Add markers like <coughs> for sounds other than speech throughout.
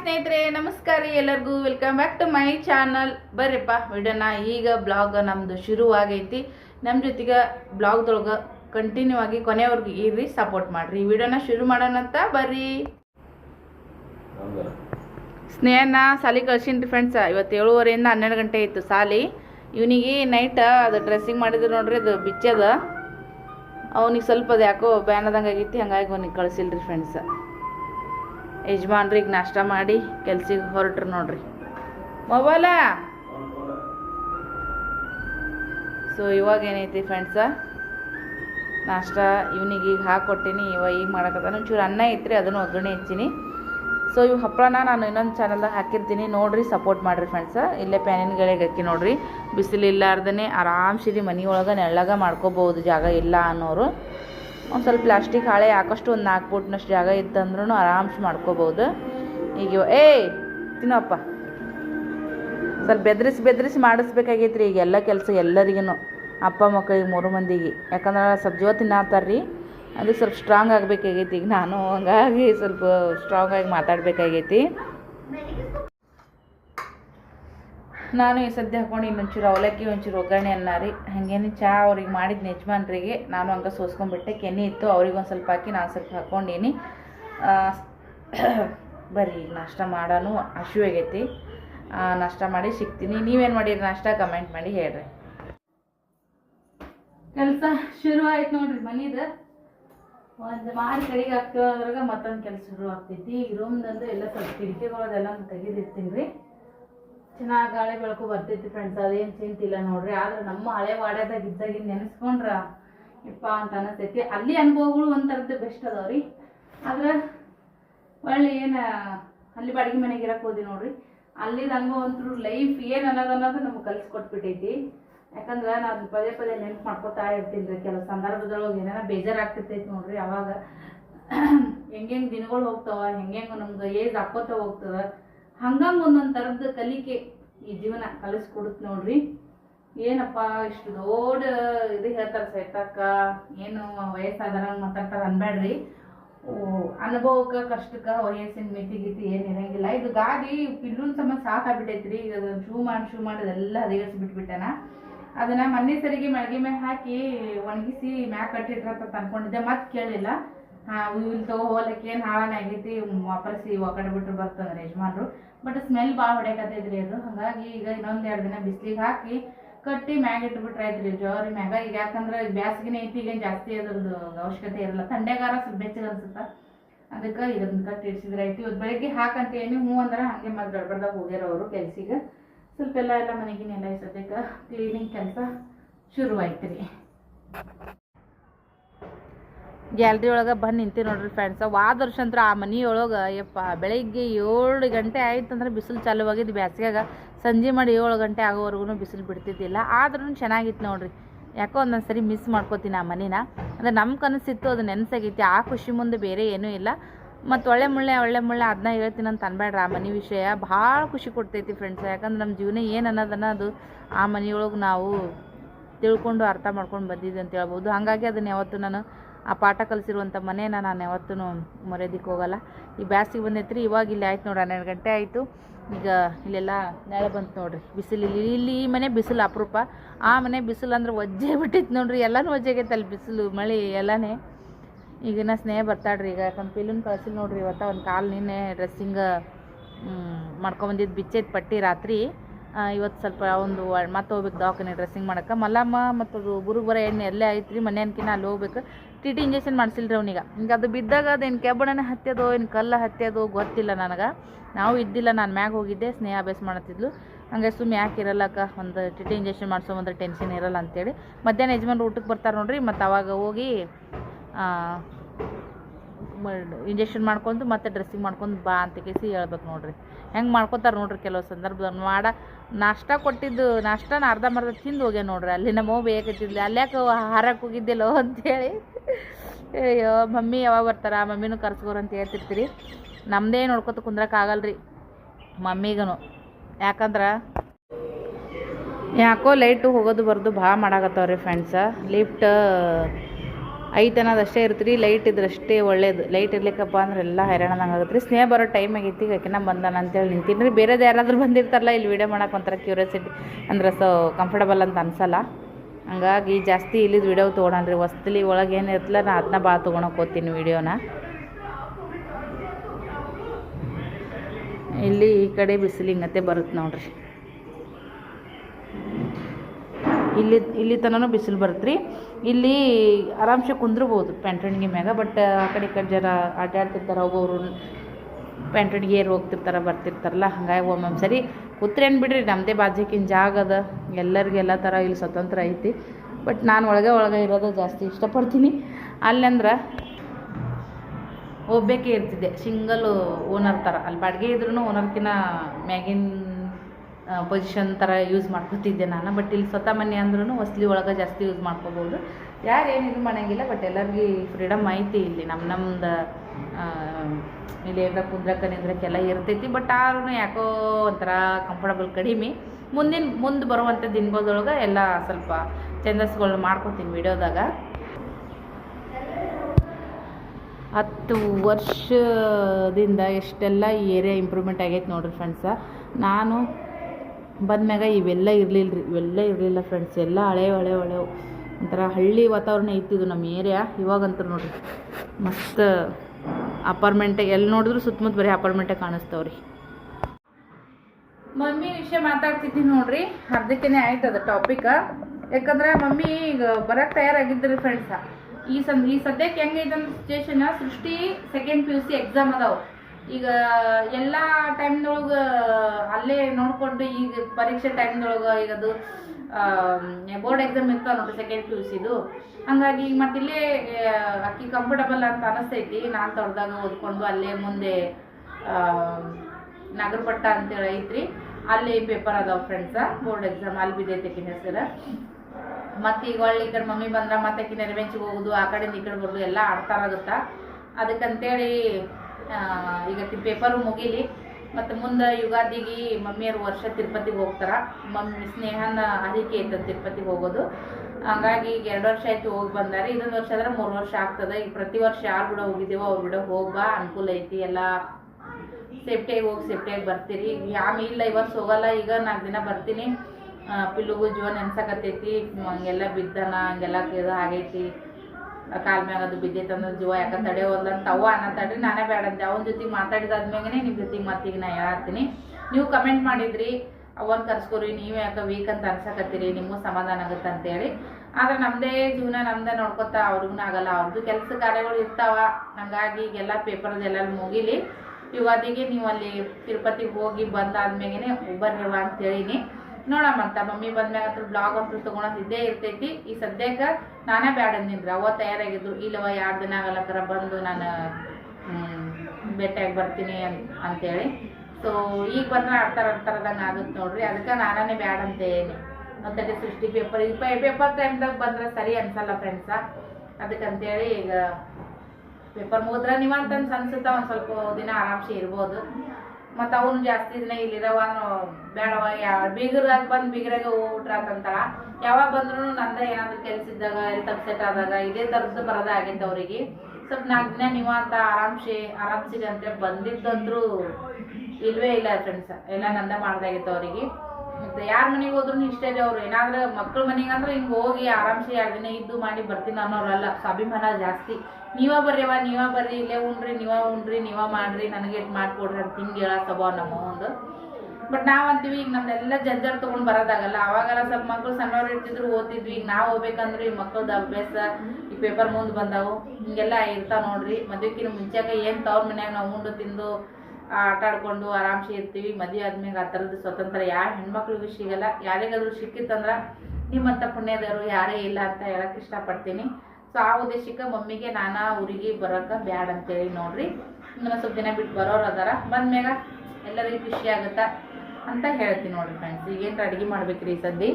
ಸ್ನೇಹಿತರೆ, ನಮಸ್ಕಾರ ಎಲ್ಲರಿಗೂ. Welcome back to my channel ಬರ್ರಿಪ್ಪ ವಿಡಿಯೋನ ಈಗ ಬ್ಲಾಗ್ ನಮ್ದು ಶುರುವಾಗೈತಿ. ನಮ್ಮ ಜೊತೆಗೆ ಬ್ಲಾಗ್ದೊಳಗೆ ಕಂಟಿನ್ಯೂ ಆಗಿ ಕೊನೆವರೆಗೂ ಇರ್ರಿ ಸಪೋರ್ಟ್ ಮಾಡ್ರಿ. ವಿಡಿಯೋನ ಶುರು ಮಾಡೋಣಂತ ಬರ್ರಿ. ಸ್ನೇಹನ ಸಾಲಿ ಕಳ್ಸಿನ್ರಿ ಫ್ರೆಂಡ್ಸ್ ಇವತ್ತು ಏಳುವರೆಯಿಂದ ಹನ್ನೆರಡು ಗಂಟೆ ಇತ್ತು ಸಾಲಿ ಇವನಿಗೆ ನೈಟ್ ಅದು ಡ್ರೆಸ್ಸಿಂಗ್ ಮಾಡಿದ್ರು ನೋಡ್ರಿ, ಅದು ಬಿಚ್ಚದ. ಅವನಿಗೆ ಸ್ವಲ್ಪ ಅದು ಯಾಕೋ ಬ್ಯಾನದಂಗೆ ಆಗೈತಿ ಹಂಗಾಗಿ ಅವನಿಗೆ ಕಳಿಸಿಲ್ರಿ ಫ್ರೆಂಡ್ಸ್ ಯಜಮಾನ್ರಿಗೆ ನಾಷ್ಟ ಮಾಡಿ ಕೆಲ್ಸಿಗೆ ಹೊರಟ್ರು ನೋಡ್ರಿ. ಮೊಬೈಲ ಸೊ ಇವಾಗ ಏನೈತಿ ಫ್ರೆಂಡ್ಸ ನಾಷ್ಟ ಇವ್ನಿಗೆ ಈಗ ಹಾಕ್ಕೊಟ್ಟೀನಿ ಇವಾಗ ಈಗ ಮಾಡಕತ್ತಾನ. ಒಂಚೂರು ಅನ್ನ ಐತ್ರಿ, ಅದನ್ನು ಒಗ್ಗರಣೆ ಹೆಚ್ಚಿನಿ. ಸೊ ಇವು ಹಪ್ಪಳನ ನಾನು ಇನ್ನೊಂದು ಚಾನಲ್ದಾಗ ಹಾಕಿರ್ತೀನಿ. ನೋಡಿರಿ ಸಪೋರ್ಟ್ ಮಾಡಿರಿ ಫ್ರೆಂಡ್ಸ ಇಲ್ಲೇ ಪ್ಯಾನಿನ ಗಳಿಗೆ ಹಾಕಿ ನೋಡಿರಿ. ಬಿಸಿಲಿಲ್ಲಾರ್ದೇ ಆರಾಮ್ಸಿರಿ ಮನೆಯೊಳಗೆ ನೆಳ್ಳಗ ಮಾಡ್ಕೋಬೋದು ಜಾಗ ಇಲ್ಲ ಅನ್ನೋರು. ಒಂದು ಸ್ವಲ್ಪ ಪ್ಲಾಸ್ಟಿಕ್ ಹಾಳೆ ಯಾಕಷ್ಟು ಒಂದು ನಾಲ್ಕು ಫುಟ್ನಷ್ಟು ಜಾಗ ಇತ್ತಂದ್ರೂ ಆರಾಮ್ಸ್ ಮಾಡ್ಕೋಬೋದು. ಈಗ ಏಯ್, ತಿನ್ನಪ್ಪ. ಸ್ವಲ್ಪ ಬೆದ್ರಿಸಿ ಬೆದ್ರಿಸಿ ಮಾಡಿಸ್ಬೇಕಾಗೈತ್ರಿ ಈಗ ಎಲ್ಲ ಕೆಲಸ ಎಲ್ಲರಿಗೂ ಅಪ್ಪ ಮಕ್ಕಳಿಗೆ, ಮೂರು ಮಂದಿಗೆ. ಯಾಕಂದ್ರೆ ಸಬ್ಜಿವ ತಿನ್ನತ್ತಾರ್ರಿ ಅದಕ್ಕೆ ಸ್ವಲ್ಪ ಸ್ಟ್ರಾಂಗ್ ಆಗಬೇಕಾಗೈತಿ. ಈಗ ನಾನು ಹಂಗಾಗಿ ಸ್ವಲ್ಪ ಸ್ಟ್ರಾಂಗಾಗಿ ಮಾತಾಡಬೇಕಾಗೈತಿ. ನಾನು ಈ ಸದ್ಯ ಹಾಕೊಂಡು ಇನ್ನೊಂಚೂರು ಅವಲಕ್ಕಿ ಒಂಚೂರು ಒಗ್ಗರಣೆ ಅನ್ನ ರೀ ಹಂಗೇನು ಚಹಾ ಅವ್ರಿಗೆ ಮಾಡಿದ ಯಜಮಾನ್ರಿಗೆ. ನಾನು ಹಂಗೆ ಸೋಸ್ಕೊಂಡ್ಬಿಟ್ಟೆ ಕೆನೆ ಇತ್ತು. ಅವ್ರಿಗೆ ಒಂದು ಸ್ವಲ್ಪ ಹಾಕಿ ನಾನು ಸ್ವಲ್ಪ ಹಾಕ್ಕೊಂಡೀನಿ <coughs> ಬರ್ರಿ ನಾಷ್ಟ ಮಾಡೋನು ಆ, ನಾಷ್ಟ ಮಾಡಿ ಸಿಗ್ತೀನಿ. ನೀವೇನು ಮಾಡಿರಿ ನಾಷ್ಟ? ಕಮೆಂಟ್ ಮಾಡಿ ಹೇಳ್ರಿ. ಕೆಲಸ ಶುರು ಆಯ್ತು ನೋಡ್ರಿ ಮನೀದ. ಒಂದು ಮಾರಿ ಕಡೆಗೆ ಅದ್ರಾಗ ಮತ್ತೊಂದು ಕೆಲಸ ಶುರು ಆಗ್ತೈತಿ. ಈಗ ರೂಮ್ದಂದು ಎಲ್ಲ ಸ್ವಲ್ಪ ಕಿಟಕಿಗಳದೆಲ್ಲ ತೆಗೆದಿರ್ತೀನಿ ರೀ ಚೆನ್ನಾಗಿ ಗಾಳಿ ಬೆಳಕು ಬರ್ತೈತಿ ಫ್ರೆಂಡ್ಸ್ ಅದೇನು ಚಿಂತಿಲ್ಲ ನೋಡ್ರಿ. ಆದ್ರೆ ನಮ್ಮ ಹಳೆ ವಾಡ್ಯದಾಗ ಇದ್ದಾಗಿ ನೆನೆಸ್ಕೊಂಡ್ರ, ಯಪ್ಪಾ ಅಂತ ಅನಿಸ್ತೈತಿ. ಅಲ್ಲಿ ಅನುಭವಗಳು ಒಂಥರದ್ದು ಬೆಸ್ಟ್ ಅದಾವ್ರಿ. ಆದ್ರೆ ಒಳ್ಳೆ ಏನು, ಅಲ್ಲಿ ಬಾಡಿಗೆ ಮನೆಗೆ ಇರಕ್ಕೆ ಹೋದಿ ನೋಡ್ರಿ. ಅಲ್ಲಿದ ಅನುಭವ ಅಂತೂ ಲೈಫ್ ಏನು ಅನ್ನೋದು ಅನ್ನೋದು ನಮ್ಗೆ ಕಲಿಸ್ಕೊಟ್ಬಿಟ್ಟೈತಿ. ಯಾಕಂದ್ರೆ ನಾನು ಪದೇ ಪದೇ ನೆನ್ಪು ಮಾಡ್ಕೊತಾ ಇರ್ತೀನಿ ರೀ ಕೆಲವು ಸಂದರ್ಭದೊಳಗೆ ಏನಾರ ಬೇಜಾರಾಗ್ತಿರ್ತೈತಿ ನೋಡ್ರಿ. ಅವಾಗ <clears throat> ಹೆಂಗೆ ದಿನಗಳು ಹೋಗ್ತಾವ ಹೆಂಗೆ ನಮ್ದು ಏಜ್ ಹಾಕೋತ ಹೋಗ್ತದ ಹಂಗಂಗೆ ಒಂದೊಂದು ಥರದ್ದು ಕಲಿಕೆ ಈ ಜೀವನ ಕಲಿಸ್ಕೊಡುತ್ತೆ ನೋಡ್ರಿ. ಏನಪ್ಪ ಇಷ್ಟು ದೊಡ್ಡ ಇದು ಹೇಳ್ತಾರೆ ಸೈತಕ್ಕ ಏನು ವಯಸ್ಸಾದರಂಗೆ ಮಾತಾಡ್ತಾರೆ ಅನ್ಬೇಡ್ರಿ ಓ, ಅನುಭವಕ್ಕೆ ಕಷ್ಟಕ್ಕೆ ವಯಸ್ಸಿನ ಮಿತಿ ಗಿತಿ ಏನು ಇರಂಗಿಲ್ಲ. ಇದು ಗಾದಿ ಪಿಲ್ಲೂನ್ ಸಮ ಈಗ ಅದು ಶೂ ಮಾಡಿ ಶೂ ಮಾಡಿ ಅದೆಲ್ಲ ಹದಗೆಡ್ಸಿ ಬಿಟ್ಬಿಟ್ಟನ ಅದನ್ನ ಮೊನ್ನೆ ಸರಿಗೆ ಮಳಿಗೆ ಮೇಲೆ ಹಾಕಿ ಒಣಗಿಸಿ ಮ್ಯಾಗ ಕಟ್ಟಿಟ್ರಂತ ಅನ್ಕೊಂಡಿದ್ದೆ. ಮತ್ತೆ ಕೇಳಿಲ್ಲ. ಇಲ್ಲಿ ತಗೋ ಹೋಲಕ್ಕೆ ಏನು ಹಾಳಾನ ಆಗೈತಿ ವಾಪಸ್ಸಿ ಒಕಡೆ ಬಿಟ್ರು ಬರ್ತಂದ್ರೆ ಯಜಮಾನ್ರು. ಬಟ್ ಸ್ಮೆಲ್ ಭಾಳ ಹೊಡೆಯಕತ್ತೈತ್ರಿ ಅದು. ಹಾಗಾಗಿ ಈಗ ಇನ್ನೊಂದ್ ಎರಡು ದಿನ ಬಿಸಿಲಿಗೆ ಹಾಕಿ ಕಟ್ಟಿ ಮ್ಯಾಗ ಇಟ್ಬಿಟ್ರೆ ಆಯ್ತ್ರಿ ಜವಾರಿ ಮ್ಯಾಗ. ಈಗ ಯಾಕಂದ್ರೆ ಬ್ಯಾಸಿಗೆನೇ ಐತಿ, ಈಗ ಜಾಸ್ತಿ ಅದ್ರದ್ದು ಅವಶ್ಯಕತೆ ಇರಲ್ಲ. ಥಂಡ್ಯಾಗಾರ ಸ್ವಲ್ಪ ಬೆಚ್ಚಗೆ ಅನ್ಸುತ್ತ? ಅದಕ್ಕೆ ಇದನ್ನ ಕಟ್ಟಿ ಇಡ್ಸಿದ್ರೆ ಐತಿ ಇವತ್ತು ಬೆಳಗ್ಗೆ ಹಾಕಂತ ಏನು ಹ್ಞೂ ಅಂದ್ರೆ ಹಂಗೆ ಮತ್ತೆ ಗಡ್ಬಡ್ದಾಗ ಹೋಗ್ಯಾರ ಅವರು ಕೆಲ್ಸಿಗೆ. ಸ್ವಲ್ಪ ಎಲ್ಲ ಎಲ್ಲ ಮನೆಗಿನೆಲ್ಲ ಸದ್ಯಕ್ಕೆ ಕ್ಲೀನಿಂಗ್ ಕೆಲಸ ಶುರುವಾಯ್ತು ರೀ ಗ್ಯಾಲ್ರಿ ಒಳಗೆ ಬಂದು ನಿಂತಿ ನೋಡ್ರಿ ಫ್ರೆಂಡ್ಸ್ ವಾದ ವರ್ಷ ಅಂತ್ರ ಆ ಮನೆಯೊಳಗೆ, ಯಪ್ಪ, ಬೆಳಿಗ್ಗೆ ಏಳು ಗಂಟೆ ಆಯ್ತು ಅಂದ್ರೆ ಬಿಸಿಲು ಚಾಲುವಾಗಿದ್ದು ಬ್ಯಾಸ್ಗ್ಯಾಗ ಸಂಜೆ ಮಾಡಿ ಏಳು ಗಂಟೆ ಆಗೋವರೆಗೂ ಬಿಸಿಲು ಬಿಡ್ತಿದ್ದಿಲ್ಲ. ಆದ್ರೂ ಚೆನ್ನಾಗಿತ್ತು ನೋಡ್ರಿ. ಯಾಕೋ ಒಂದೊಂದು ಸರಿ ಮಿಸ್ ಮಾಡ್ಕೋತೀನಿ ಆ ಮನಿನ. ಅಂದರೆ ನಮ್ಮ ಕನಸಿತ್ತು, ಅದು ನೆನಸಾಗೈತಿ. ಆ ಖುಷಿ ಮುಂದೆ ಬೇರೆ ಏನೂ ಇಲ್ಲ. ಮತ್ತು ಒಳ್ಳೆ ಮುಳ್ಳೆ ಒಳ್ಳೆ ಮುಳ್ಳೆ ಅದನ್ನ ಹೇಳ್ತೀನಿ ಅಂತ ಅನ್ಬೇಡ್ರಿ ಆ ಮನೆ ವಿಷಯ. ಭಾಳ ಖುಷಿ ಕೊಡ್ತೈತಿ ಫ್ರೆಂಡ್ಸ್ ಯಾಕಂದ್ರೆ ನಮ್ಮ ಜೀವನ ಏನು ಅನ್ನೋದನ್ನ ಅದು ಆ ಮನೆಯೊಳಗೆ ನಾವು ತಿಳ್ಕೊಂಡು ಅರ್ಥ ಮಾಡ್ಕೊಂಡು ಬಂದಿದ್ದೆ ಅಂತ ಹೇಳ್ಬೋದು. ಹಾಗಾಗಿ ಅದನ್ನ ಯಾವತ್ತೂ ನಾನು ಆ ಪಾಠ ಕಲಿಸಿರುವಂಥ ಮನೇನ ನಾನು ಯಾವತ್ತೂ ಮರೆಯೋದಕ್ಕೆ ಹೋಗಲ್ಲ. ಈ ಬ್ಯಾಸಿಗೆ ಬಂದೈತ್ರಿ, ಇವಾಗ ಇಲ್ಲಿ ಆಯ್ತು ನೋಡಿ ಹನ್ನೆರಡು ಗಂಟೆ ಆಯಿತು. ಈಗ ಇಲ್ಲೆಲ್ಲ ನೆಳೆ ಬಂತು ನೋಡ್ರಿ, ಬಿಸಿಲು ಇಲ್ಲಿ ಇಲ್ಲಿ ಈ ಮನೆ ಬಿಸಿಲು ಅಪರೂಪ. ಆ ಮನೆ ಬಿಸಿಲು ಅಂದ್ರೆ ಒಜ್ಜೆ ಬಿಟ್ಟಿತ್ತು ನೋಡ್ರಿ, ಎಲ್ಲನೂ ಒಜ್ಜೆಗೈತೆ ಅಲ್ಲಿ ಬಿಸಿಲು, ಮಳೆ ಎಲ್ಲನೇ. ಈಗ ನಾ ಸ್ನೇಹ ಬರ್ತಾಡ್ರಿ ಈಗ ಯಾಕಂದ್ರೆ ಪಿಲ್ಲನ್ ಕಳ್ಸಿಲ್ಲ ನೋಡ್ರಿ, ಇವತ್ತ ಒಂದು ಕಾಲು ನಿನ್ನೆ ಡ್ರೆಸ್ಸಿಂಗ್ ಮಾಡ್ಕೊಂಬಂದಿದ್ದು ಬಿಚ್ಚೈತೆ ಪಟ್ಟಿ ರಾತ್ರಿ. ಇವತ್ತು ಸ್ವಲ್ಪ ಒಂದು ಮತ್ತೆ ಹೋಗ್ಬೇಕು ದವಾಖಾನೆ ಡ್ರೆಸ್ಸಿಂಗ್ ಮಾಡಕ್ಕೆ. ಮಲ್ಲಮ್ಮ ಮತ್ತು ಬುರುಗ್ ಎಣ್ಣೆ ಎಲ್ಲೇ ಐತ್ರಿ ಮನೆ ಅನ್ಕಿನ ಅಲ್ಲಿ ಹೋಗ್ಬೇಕು. ಟಿ ಟಿ ಇಂಜೆಕ್ಷನ್ ಮಾಡಿಸಿಲ್ರಿ ಅವ್ನಿಗೆ. ಈಗ ಅದು ಬಿದ್ದಾಗ ಅದೇನು ಕೆಬ್ಬಣನ ಹತ್ಯದೋ, ಏನು ಕಲ್ಲ ಹತ್ಯದೋ ಗೊತ್ತಿಲ್ಲ ನನಗೆ. ನಾವು ಇದ್ದಿಲ್ಲ, ನಾನು ಮ್ಯಾಗ ಹೋಗಿದ್ದೆ, ಸ್ನೇಹ ಅಭ್ಯಾಸ ಮಾಡತ್ತಿದ್ಲು ಹಂಗೆ ಸುಮ್ಮನೆ ಯಾಕೆ ಇರಲ್ಲಕ್ಕ ಒಂದು ಟಿ ಟಿ ಇಂಜೆಕ್ಷನ್ ಮಾಡಿಸೋಂದ್ರೆ ಟೆನ್ಷನ್ ಇರಲ್ಲ ಅಂತೇಳಿ. ಮಧ್ಯಾಹ್ನ ಯಜಮಾನ್ರು ಊಟಕ್ಕೆ ಬರ್ತಾರೆ ನೋಡಿರಿ, ಮತ್ತು ಅವಾಗ ಹೋಗಿ ಇಂಜೆಕ್ಷನ್ ಮಾಡ್ಕೊಂಡು ಮತ್ತೆ ಡ್ರೆಸ್ಸಿಂಗ್ ಮಾಡ್ಕೊಂಡು ಬಾ ಅಂತ ಕೇಸಿ ಹೇಳ್ಬೇಕು ನೋಡ್ರಿ. ಹೆಂಗೆ ಮಾಡ್ಕೊತಾರೆ ನೋಡ್ರಿ ಕೆಲವು ಸಂದರ್ಭದಲ್ಲಿ ಮಾಡ ನಾಷ್ಟ ಕೊಟ್ಟಿದ್ದು ನಾಷ್ಟನ ಮರ್ಧ ತಿಂದು ಹೋಗ್ಯ ನೋಡ್ರಿ. ಅಲ್ಲಿ ನಮ್ಮವ್ವ ಬೇಕಿದ್ಲಿ ಅಲ್ಯಾಕೆ ಹಾರಕ್ಕೆ ಹೋಗಿದ್ದಿಲ್ಲೋ ಅಂತೇಳಿ. ಅಯ್ಯೋ, ಮಮ್ಮಿ ಯಾವಾಗ ಬರ್ತಾರ? ಮಮ್ಮಿನೂ ಕರ್ಸ್ಕೋರು ಅಂತ ಹೇಳ್ತಿರ್ತೀರಿ. ನಮ್ಮದೇ ನೋಡ್ಕೊತ ಕುಂದ್ರಕ್ಕಾಗಲ್ರಿ ಮಮ್ಮಿಗೂ ಯಾಕಂದ್ರೆ ಯಾಕೋ ಲೈಟು ಹೋಗೋದು ಬರೋದು ಭಾಳ ಮಾಡಾಕತ್ತವ್ರಿ ಫ್ರೆಂಡ್ಸ ಲಿಫ್ಟ್ ಐತೆ ಅನ್ನೋದು ಅಷ್ಟೇ ಇರ್ತೀರಿ ಲೈಟ್ ಇದ್ರೆ ಅಷ್ಟೇ ಒಳ್ಳೇದು. ಲೈಟ್ ಇರ್ಲಿಕ್ಕಪ್ಪ ಅಂದ್ರೆ ಎಲ್ಲ ಹೈರಾಣದಂಗೆ ಆಗುತ್ತೆ. ರೀ ಸ್ನೇಹ ಬರೋ ಟೈಮ್ ಆಗೈತಿ ಯಾಕೆನ ಬಂದಾನ ಅಂತೇಳಿ ನಿಂತೀನಿ ರೀ ಬೇರೆದು ಯಾರಾದರೂ ಬಂದಿರ್ತಾರಲ್ಲ, ಇಲ್ಲಿ ವೀಡಿಯೋ ಮಾಡೋಕೆ ಒಂಥರ ಕ್ಯೂರಿಯಾಸಿಟಿ ಅಂದ್ರೆ ಸೊ ಕಂಫರ್ಟಬಲ್ ಅಂತ ಅನ್ಸಲ್ಲ. ಹಂಗಾಗಿ ಜಾಸ್ತಿ ಇಲ್ಲಿದ್ದು ವೀಡಿಯೋ ತೊಗೊಳನ್ರಿ. ವಸ್ತಲಿ ಒಳಗೆ ಏನು ಇರ್ತಲ್ಲ ನಾನು ಅದನ್ನ ಭಾಳ ತೊಗೊಳಕ್ಕೆ ಹೋಗ್ತೀನಿ ವೀಡಿಯೋನ ಇಲ್ಲಿ ಈ ಕಡೆ ಬಿಸಿಲು ಹಿಂಗತ್ತೆ ಬರುತ್ತೆ ನೋಡ್ರಿ. ಇಲ್ಲಿ ಇಲ್ಲಿ ತನಕ ಬಿಸಿಲು ಬರುತ್ತೆ ರೀ ಇಲ್ಲಿ ಆರಾಮ್ಸೆ ಕುಂದ್ರಬೋದು ಪ್ಯಾಂಟಣಿಗೆ ಮ್ಯಾಗ ಬಟ್ ಆ ಕಡೆ ಈ ಕಡೆ ಜರ ಅಡ್ಡಾಡ್ತಿರ್ತಾರೆ ಒಬ್ಬೊಬ್ರು ಪ್ಯಾಂಟಣಿಗೆ ಏರು ಹೋಗ್ತಿರ್ತಾರೆ, ಬರ್ತಿರ್ತಾರಲ್ಲ, ಹಂಗಾಗಿ ಒಮ್ಮೊಮ್ಮೆ ಸರಿ. ಕೂತ್ರೇನು ಬಿಡ್ರಿ ನಮ್ಮದೇ ಬಾಜುಕಿನ ಜಾಗ ಅದ, ಎಲ್ಲರಿಗೆ ಎಲ್ಲ ಥರ ಇಲ್ಲಿ ಸ್ವತಂತ್ರ ಐತಿ. ಬಟ್ ನಾನು ಒಳಗೆ ಒಳಗೆ ಇರೋದು ಜಾಸ್ತಿ ಇಷ್ಟಪಡ್ತೀನಿ. ಅಲ್ಲಂದ್ರೆ ಒಬ್ಬೇಕೆ ಇರ್ತಿದ್ದೆ ಸಿಂಗಲ್ ಓನರ್ ಥರ ಅಲ್ಲಿ ಬಾಡಿಗೆ ಇದ್ರೂ ಓನರ್ಕಿನ ಮ್ಯಾಗಿನ ಪೊಸಿಷನ್ ಥರ ಯೂಸ್ ಮಾಡ್ಕೊತಿದ್ದೆ ನಾನು. ಬಟ್ ಇಲ್ಲಿ ಸ್ವತಃ ಮನೆ ಅಂದ್ರೂ ಹೊಸ್ಲಿ ಒಳಗೆ ಜಾಸ್ತಿ ಯೂಸ್ ಮಾಡ್ಕೋಬೋದು. ಯಾರೇನು ಇದು ಮಾಡೋಂಗಿಲ್ಲ ಬಟ್ ಎಲ್ಲರಿಗೆ ಫ್ರೀಡಮ್ ಐತಿ ಇಲ್ಲಿ. ನಮ್ಮ ನಮ್ದು ಇಲ್ಲಿ ಎಲ್ಲ ಕುಂದ್ರಕ್ಕೆ ನಿಂದ್ರಕ್ಕೆಲ್ಲ ಇರ್ತೈತಿ. ಬಟ್ ಆದ್ರೂ ಯಾಕೋ ಒಂಥರ ಕಂಫರ್ಟಬಲ್ ಕಡಿಮೆ. ಮುಂದಿನ, ಮುಂದೆ ಬರುವಂಥ ದಿನಗಳೊಳಗೆ ಎಲ್ಲ ಸ್ವಲ್ಪ ಚೇಂಜಸ್ಗಳನ್ನ ಮಾಡ್ಕೊತೀನಿ ವಿಡಿಯೋದಾಗ. ಹತ್ತು ವರ್ಷದಿಂದ ಎಷ್ಟೆಲ್ಲ ಏರಿಯಾ ಇಂಪ್ರೂವ್ಮೆಂಟ್ ಆಗೈತೆ ನೋಡ್ರಿ ಫ್ರೆಂಡ್ಸ ನಾನು ಬಂದ್ಮ್ಯಾಗ ಇವೆಲ್ಲ ಇರಲಿಲ್ಲ ರೀ ಇವೆಲ್ಲ ಇರಲಿಲ್ಲ ಫ್ರೆಂಡ್ಸ್ ಎಲ್ಲ ಹಳೆ ಹಳೆ ಹಳೆ ಒಂಥರ ಹಳ್ಳಿ ವಾತಾವರಣ ಇತ್ತಿದ್ದು ನಮ್ಮ ಏರಿಯಾ ಇವಾಗಂತೂ ನೋಡ್ರಿ, ಮಸ್ತ್ ಅಪಾರ್ಟ್ಮೆಂಟ್ ಎಲ್ಲಿ ನೋಡಿದ್ರು ಸುತ್ತಮುತ್ತ ಬರೀ ಅಪಾರ್ಟ್ಮೆಂಟೇ ಕಾಣಿಸ್ತಾವ್ರಿ. ಮಮ್ಮಿ ವಿಷಯ ಮಾತಾಡ್ತಿದ್ದೀನಿ ನೋಡ್ರಿ, ಅರ್ಧಕ್ಕೇನೆ ಆಯ್ತು ಅದು ಟಾಪಿಕ್ ಯಾಕಂದ್ರೆ ಮಮ್ಮಿ ಈಗ ಬರಕ್ಕೆ ತಯಾರಾಗಿದ್ರಿ ಫ್ರೆಂಡ್ಸ ಈ ಸಂ, ಈ ಸದ್ಯಕ್ಕೆ ಹೆಂಗೈತೆ ಸಿಚುವೇಶನ್ ಸೃಷ್ಟಿ second P U C exam ಅದಾವ. ಈಗ ಎಲ್ಲ ಟೈಮ್ದೊಳಗೆ ಅಲ್ಲೇ ನೋಡ್ಕೊಂಡು ಈಗ ಪರೀಕ್ಷೆ ಟೈಮ್ದೊಳಗೆ ಈಗ ಅದು ಬೋರ್ಡ್ ಎಕ್ಸಾಮ್ ಇರ್ತಾವ ನೋಡ್ರಿ ಸೆಕೆಂಡ್ ಪಿ ಯು ಸಿದು ಹಂಗಾಗಿ ಈಗ ಮತ್ತೆ ಇಲ್ಲೇ ಅಕ್ಕಿ ಕಂಫರ್ಟಬಲ್ ಅಂತ ಅನಿಸ್ತೈತಿ. ನಾನು ತೊಡ್ದಾಗ ಓದ್ಕೊಂಡು ಅಲ್ಲೇ ಮುಂದೆ ನಾಗರಪಟ್ಟ ಅಂತೇಳಿ ಐತ್ರಿ. ಅಲ್ಲಿ ಪೇಪರ್ ಅದಾವ ಫ್ರೆಂಡ್ಸ ಬೋರ್ಡ್ ಎಕ್ಸಾಮ್ ಅಲ್ಲಿ ಬಿದ್ದೈತೆ ಹೆಸರು ಮತ್ತೆ ಈಗ ಒಳ್ಳೆ ಈ ಕಡೆ ಮಮ್ಮಿ ಬಂದ್ರೆ ಮತ್ತೆ ಬೆಂಚಿಗೆ ಹೋಗುದು, ಆ ಕಡೆಯಿಂದ ಈ ಕಡೆ ಬರೋದು ಎಲ್ಲ ಆಡ್ತಾರಾಗುತ್ತ. ಅದಕ್ಕಂತೇಳಿ ಈಗ ಪೇಪರು ಮುಗಿಲಿ, ಮತ್ತು ಮುಂದೆ ಯುಗಾದಿಗೆ ಮಮ್ಮಿಯರು ವರ್ಷ ತಿರುಪತಿಗೆ ಹೋಗ್ತಾರೆ. ಮಮ್ಮಿ ಸ್ನೇಹನ ಆಧಿಕೆ ಐತೆ ತಿರುಪತಿಗೆ ಹೋಗೋದು. ಹಂಗಾಗಿ ಈಗ ಎರಡು ವರ್ಷ ಆಯ್ತು ಹೋಗಿ ಬಂದಾರೆ. ಇದೊಂದು ವರ್ಷ ಆದ್ರೆ ಮೂರು ವರ್ಷ ಆಗ್ತದೆ. ಈಗ ಪ್ರತಿ ವರ್ಷ ಯಾರು ಕೂಡ ಹೋಗಿದ್ದೀವೋ ಅವ್ರ ಕೂಡ ಹೋಗ್ಬಾ ಅನುಕೂಲ ಐತಿ. ಎಲ್ಲ ಸೇಫ್ಟಿಯಾಗಿ ಹೋಗಿ ಸೇಫ್ಟಿಯಾಗಿ ಬರ್ತೀರಿ. ಆಮೇಲೆ ಇಲ್ಲ ಇವತ್ತು ಹೋಗಲ್ಲ. ಈಗ ನಾಲ್ಕು ದಿನ ಬರ್ತೀನಿ. ಪಿಲ್ಲುಗು ಪಿಲ್ಲುಗೂ ಜೀವ ನೆನ್ಸಕತ್ತೈತಿ. ಹಂಗೆಲ್ಲ ಬಿದ್ದಾನ, ಹಂಗೆಲ್ಲ ಆಗೈತಿ ಕಾಲ್ ಮ್ಯಾಗ ಅದು ಬಿದ್ದೈತೆ ಅಂದ್ರೆ ಜೀವ ಯಾಕ ತಡೆಯೋಲ್ಲ ಅಂತ ಅವ್ವ ತಡ್ರಿ ನಾನೇ ಬೇಡಂತೆ ಅವ್ನ ಜೊತೆಗೆ ಮಾತಾಡಿದಾದ್ಮೇಲೆ ನಿಮ್ಮ ಜೊತೆಗೆ ಮತ್ತೀಗ ನಾ ಹೇಳ್ತೀನಿ. ನೀವು ಕಮೆಂಟ್ ಮಾಡಿದ್ರಿ ಅವನ್ ಕರ್ಸ್ಕೊರಿ, ನೀವು ಯಾಕೆ ವೀಕ್ ಅಂತ ಅನ್ಸಕತ್ತೀರಿ, ನಿಮಗೂ ಸಮಾಧಾನ ಆಗುತ್ತೆ ಅಂತೇಳಿ ಆದ್ರೆ ನಮ್ದೇ ಜೀವನ ನಮ್ದೇ ನೋಡ್ಕೊತಾ ಅವ್ರಿಗೂ ಆಗಲ್ಲ. ಅವ್ರದ್ದು ಕೆಲಸ ಕಾರ್ಯಗಳು ಇರ್ತಾವ. ಹಂಗಾಗಿ ಈಗೆಲ್ಲ ಪೇಪರ್ದೆಲ್ಲ ಮುಗಿಲಿ. ಯುಗಾದಿಗೆ ನೀವು ಅಲ್ಲಿ ತಿರುಪತಿಗೆ ಹೋಗಿ ಬಂದಾದ್ಮೇಲೆ ಬರ್ರಿವ ಅಂತ ನೋಡಮ್ಮಂತ ಮಮ್ಮಿ ಬಂದ್ಮ್ಯಾಗ ಹತ್ರ ಬ್ಲಾಗ್ ಅಂತೂ ತಗೊಳೋದು ಇದ್ದೇ ಇರ್ತೈತಿ. ಈ ಸದ್ಯಕ್ಕೆ ನಾನೇ ಬ್ಯಾಡ ನಿಂದ್ರ ಅವ ತಯಾರಾಗಿದ್ರು ಇಲ್ಲವ ಎರಡು ದಿನ ಆಗಲ್ಲಕರ ಬಂದು ನಾನು ಭೇಟಿಯಾಗಿ ಬರ್ತೀನಿ ಅಂತೇಳಿ. ಸೊ ಈಗ ಬಂದ್ರೆ ಆಡ್ತಾರ ಆಡ್ತಾರದಂಗೆ ಆಗುತ್ತೆ ನೋಡ್ರಿ. ಅದಕ್ಕೆ ನಾನೇ ಬ್ಯಾಡ ಅಂತ ಹೇಳಿ. ಮತ್ತೆ ಸೃಷ್ಟಿ ಪೇಪರ್ ಈ ಪೇಪರ್ ಟೈಮ್ದಾಗ ಬಂದ್ರೆ ಸರಿ ಅನ್ಸಲ್ಲ ಫ್ರೆಂಡ್ಸ ಅದಕ್ಕಂತೇಳಿ ಈಗ ಪೇಪರ್ ಮುಗಿದ್ರೆ ನೀವಂತ ಅನ್ಸುತ್ತ ಒಂದು ಸ್ವಲ್ಪ ದಿನ ಆರಾಮ್ಸೆ ಇರ್ಬೋದು. ಮತ್ತು ಅವನು ಜಾಸ್ತಿ ದಿನ ಇಲ್ಲಿರವ ಬೇಡವ, ಯಾ ಬೀಗರಾಗ ಬಂದು ಬೀಗರಾಗ ಹೋಗ್ಬಿಟ್ರ ಅಂತಂತಾಳ ಯಾವಾಗ ಬಂದ್ರು ನಂದ ಏನಾದ್ರು ಕೆಲ್ಸ ಇದ್ದಾಗ ಎಲ್ಲಿ ಆದಾಗ ಇದೇ ಥರದ್ದು ಬರೋದ ಆಗಿತ್ತು ಅವರಿಗೆ. ಸ್ವಲ್ಪ ನಾಲ್ಕು ದಿನ ನೀವು ಅಂತ ಆರಾಮ್ಸೆ ಆರಾಮ್ಸಿಗೆ ಅಂತ ಬಂದಿದ್ದಂದ್ರು ಇಲ್ವೇ ಇಲ್ಲ ಫ್ರೆಂಡ್ಸ್ ಎಲ್ಲ ನಂದ ಮಾಡ್ದಾಗಿತ್ತು ಅವರಿಗೆ. ಯಾರ ಮನೆಗೆ ಹೋದ್ರು ಇಷ್ಟೇ ರೀ ಅವ್ರು. ಏನಾದ್ರೂ ಮಕ್ಳ ಮನೆಗೆ ಅಂದ್ರೆ ಹಿಂಗೆ ಹೋಗಿ ಆರಾಮ್ಸೆ ಎರಡು ದಿನ ಇದ್ದು ಮಾಡಿ ಬರ್ತೀನಿ ಅನ್ನೋರಲ್ಲ. ಸ್ವಾಭಿಮಾನ ಜಾಸ್ತಿ. ನೀವ ಬರ್ರಿವ ನೀವ ಬರ್ರಿ, ಇಲ್ಲೇ ಉಣ್ರಿ, ನೀವ ಉಣ್ರಿ, ನೀವ ಮಾಡ್ರಿ, ನನಗೆ ಮಾಡ್ಕೊಡ್ರಿ ಅಂತ ಹಿಂಗೆ ಹೇಳ ಸ್ವಭಾವ ನಮ್ಮ ಒಂದು. ಬಟ್ ನಾವಂತೀವಿ ಈಗ ನಮ್ದೆಲ್ಲ ಜಂಜರ್ ತಗೊಂಡ್ ಬರೋದಾಗಲ್ಲ. ಅವಾಗೆಲ್ಲ ಸ್ವಲ್ಪ ಮಕ್ಳು ಸಣ್ಣವ್ರು ಇರ್ತಿದ್ರು, ಓದ್ತಿದ್ವಿ. ಈಗ ನಾವು ಹೋಗ್ಬೇಕಂದ್ರೆ ಈ ಮಕ್ಕಳದ ಅಭ್ಯಾಸ, ಈ ಪೇಪರ್ ಮುಂದೆ ಬಂದಾವು. ಹಿಂಗೆಲ್ಲ ಇರ್ತಾವ ನೋಡ್ರಿ. ಮದ್ವೆಕಿನ ಮುಂಚೆಗೆ ಏನು ತವ್ರ ಮನ್ಯಾಗ ನಾವು ಉಂಡು ತಿಂದು ಆಟ ಆಡ್ಕೊಂಡು ಆರಾಮ್ಸೆ ಇರ್ತೀವಿ. ಮದುವೆ ಆದ್ಮೇಲೆ ಆ ಥರದ್ದು ಸ್ವತಂತ್ರ ಯಾವ ಹೆಣ್ಮಕ್ಳಿಗೂ ಸಿಗಲ್ಲ. ಯಾರಿಗಾದ್ರೂ ಸಿಕ್ಕಿತ್ತಂದ್ರೆ ನಿಮ್ಮಂಥ ಪುಣ್ಯದವರು ಯಾರೇ ಇಲ್ಲ ಅಂತ ಹೇಳಕ್ಕೆ ಇಷ್ಟಪಡ್ತೀನಿ. ಸೊ ಆ ಉದ್ದೇಶಕ್ಕೆ ಮಮ್ಮಿಗೆ ನಾನಾ ಊರಿಗೆ ಬರೋಕೆ ಬ್ಯಾಡ ಅಂತೇಳಿ ನೋಡ್ರಿ. ಇನ್ನೊಂದು ಸ್ವಲ್ಪ ದಿನ ಬಿಟ್ಟು ಬರೋರು ಅದಾರ. ಬಂದ್ಮ್ಯಾಗ ಎಲ್ಲರಿಗೂ ಖುಷಿ ಆಗುತ್ತೆ ಅಂತ ಹೇಳ್ತೀನಿ ನೋಡ್ರಿ ಫ್ರೆಂಡ್ಸ್ ಈಗೇನು ಅಡುಗೆ ಮಾಡ್ಬೇಕ್ರಿ ಸದ್ದಿ?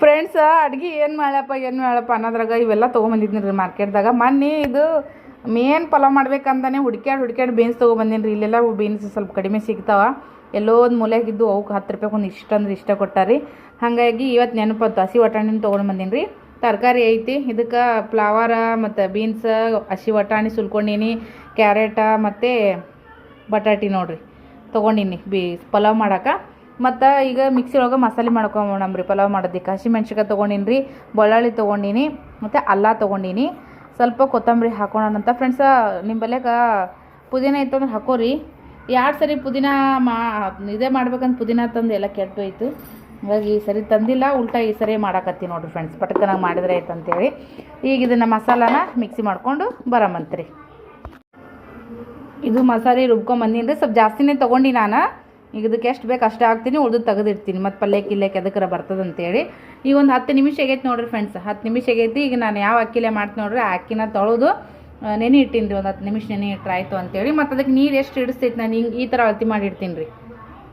ಫ್ರೆಂಡ್ಸ್ ಅಡ್ಗೆ ಏನು ಮಾಡಪ್ಪ ಏನು ಮಾಡಪ್ಪ ಅನ್ನೋದ್ರಾಗ ಇವೆಲ್ಲ ತೊಗೊಂಬಂದಿದ್ನಿ ರೀ ಮಾರ್ಕೆಟ್ದಾಗ. ಮೊನ್ನೆ ಇದು ಮೇನ್ ಪಲಾವ್ ಮಾಡ್ಬೇಕಂತಾನೆ ಹುಡ್ಕ್ಯಾಡ್ ಹುಡ್ಕ್ಯಾಡ್ ಬೀನ್ಸ್ ತೊಗೊಬಂದೀನಿ ರೀ ಇಲ್ಲೆಲ್ಲ ಬೀನ್ಸ್ ಸ್ವಲ್ಪ ಕಡಿಮೆ ಸಿಗ್ತಾವೆ. ಎಲ್ಲೋ ಒಂದು ಮೂಲೆಗಿದ್ದು ಅವಕ್ಕೆ ಹತ್ತು ರೂಪಾಯಿ ಒಂದು ಇಷ್ಟ ಅಂದ್ರೆ ಇಷ್ಟ ಕೊಟ್ಟಾರಿ. ಹಾಗಾಗಿ ಇವತ್ತು ನೆನಪತ್ತು ಹಸಿ ವಟಾಣಿನ ತೊಗೊಂಡು ಬಂದೀನಿ ರೀ ತರಕಾರಿ ಐತಿ. ಇದಕ್ಕೆ ಫ್ಲವರ ಮತ್ತು ಬೀನ್ಸ್ ಹಸಿ ವಟಾಣಿ ಸುಲ್ಕೊಂಡೀನಿ ಕ್ಯಾರೆಟ ಮತ್ತು ಬಟಾಟಿ ನೋಡ್ರಿ. ತೊಗೊಂಡೀನಿ ಬಿ ಪಲಾವ್ ಮಾಡಕ್ಕೆ ಮತ್ತು ಈಗ ಮಿಕ್ಸಿ ಒಳಗೆ ಮಸಾಲೆ ರೀ ಪಲಾವ್ ಮಾಡೋದಕ್ಕೆ. ಹಸಿಮೆಣ್ಸಿಕಾಯಿ ತೊಗೊಂಡೀನಿ ರೀ ಬೆಳ್ಳುಳ್ಳಿ ತೊಗೊಂಡೀನಿ, ಮತ್ತು ಅಲ್ಲ ತೊಗೊಂಡೀನಿ. ಸ್ವಲ್ಪ ಕೊತ್ತಂಬರಿ ಹಾಕೋಣಂತ ಫ್ರೆಂಡ್ಸ ನಿಮ್ಮ ಬಲ್ಯಾಗ ಪುದೀನ ಇತ್ತು ಅಂದ್ರೆ ಹಾಕೋರಿ. ಎರಡು ಸರಿ ಪುದೀನ ಮಾ, ಇದೇ ಮಾಡ್ಬೇಕಂತ ಪುದೀನ ತಂದು ಎಲ್ಲ ಕೆಟ್ಟೋಯ್ತು ಹಾಗಾಗಿ ಈ ಸರಿ ತಂದಿಲ್ಲ, ಉಲ್ಟಾ ಈ ಸರಿ ಮಾಡಾಕತ್ತಿ ನೋಡ್ರಿ ಫ್ರೆಂಡ್ಸ್ ಪಟಕನಾಗ ಮಾಡಿದ್ರೆ ಆಯ್ತು ಅಂತೇಳಿ. ಈಗ ಇದನ್ನು ಮಸಾಲಾನ ಮಿಕ್ಸಿ ಮಾಡಿಕೊಂಡು ಬರಮಂತ್ರಿ. ಇದು ಮಸಾಲೆ ರುಬ್ಕೊಂಬಂದಿನಿ ರೀ ಸ್ವಲ್ಪ ಜಾಸ್ತಿನೇ ತೊಗೊಂಡು ನಾನು. ಈಗ ಇದಕ್ಕೆ ಎಷ್ಟು ಬೇಕು ಅಷ್ಟೇ ಹಾಕ್ತೀನಿ ಉಳ್ದು ತೆಗೆದಿಡ್ತೀನಿ. ಮತ್ತು ಪಲ್ಯ ಕಿಲ್ಯಕ್ಕೆ ಎದಕ್ಕರ ಬರ್ತದಂತೇಳಿ. ಈಗ ಒಂದು ಹತ್ತು ನಿಮಿಷ ಆಗೈತೆ ನೋಡ್ರಿ ಫ್ರೆಂಡ್ಸ್ ಹತ್ತು ನಿಮಿಷ ಆಗೈತಿ. ಈಗ ನಾನು ಯಾವ ಅಕ್ಕಿಲೆ ಮಾಡ್ತೀನಿ ನೋಡ್ರಿ, ಆ ಅಕ್ಕಿನ ತೊಳೆದು ನೆನೆ ಇಟ್ಟೀನಿ ರೀ ಒಂದು ಹತ್ತು ನಿಮಿಷ ನೆನೆ ಇಟ್ಟರೆ ಆಯಿತು ಅಂತೇಳಿ. ಮತ್ತು ಅದಕ್ಕೆ ನೀರು ಎಷ್ಟು ಹಿಡಿಸ್ತೈತೆ ನಾನು ಹಿಂಗೆ ಈ ಥರ ಅಳತಿ ಮಾಡಿರ್ತೀನಿ ರೀ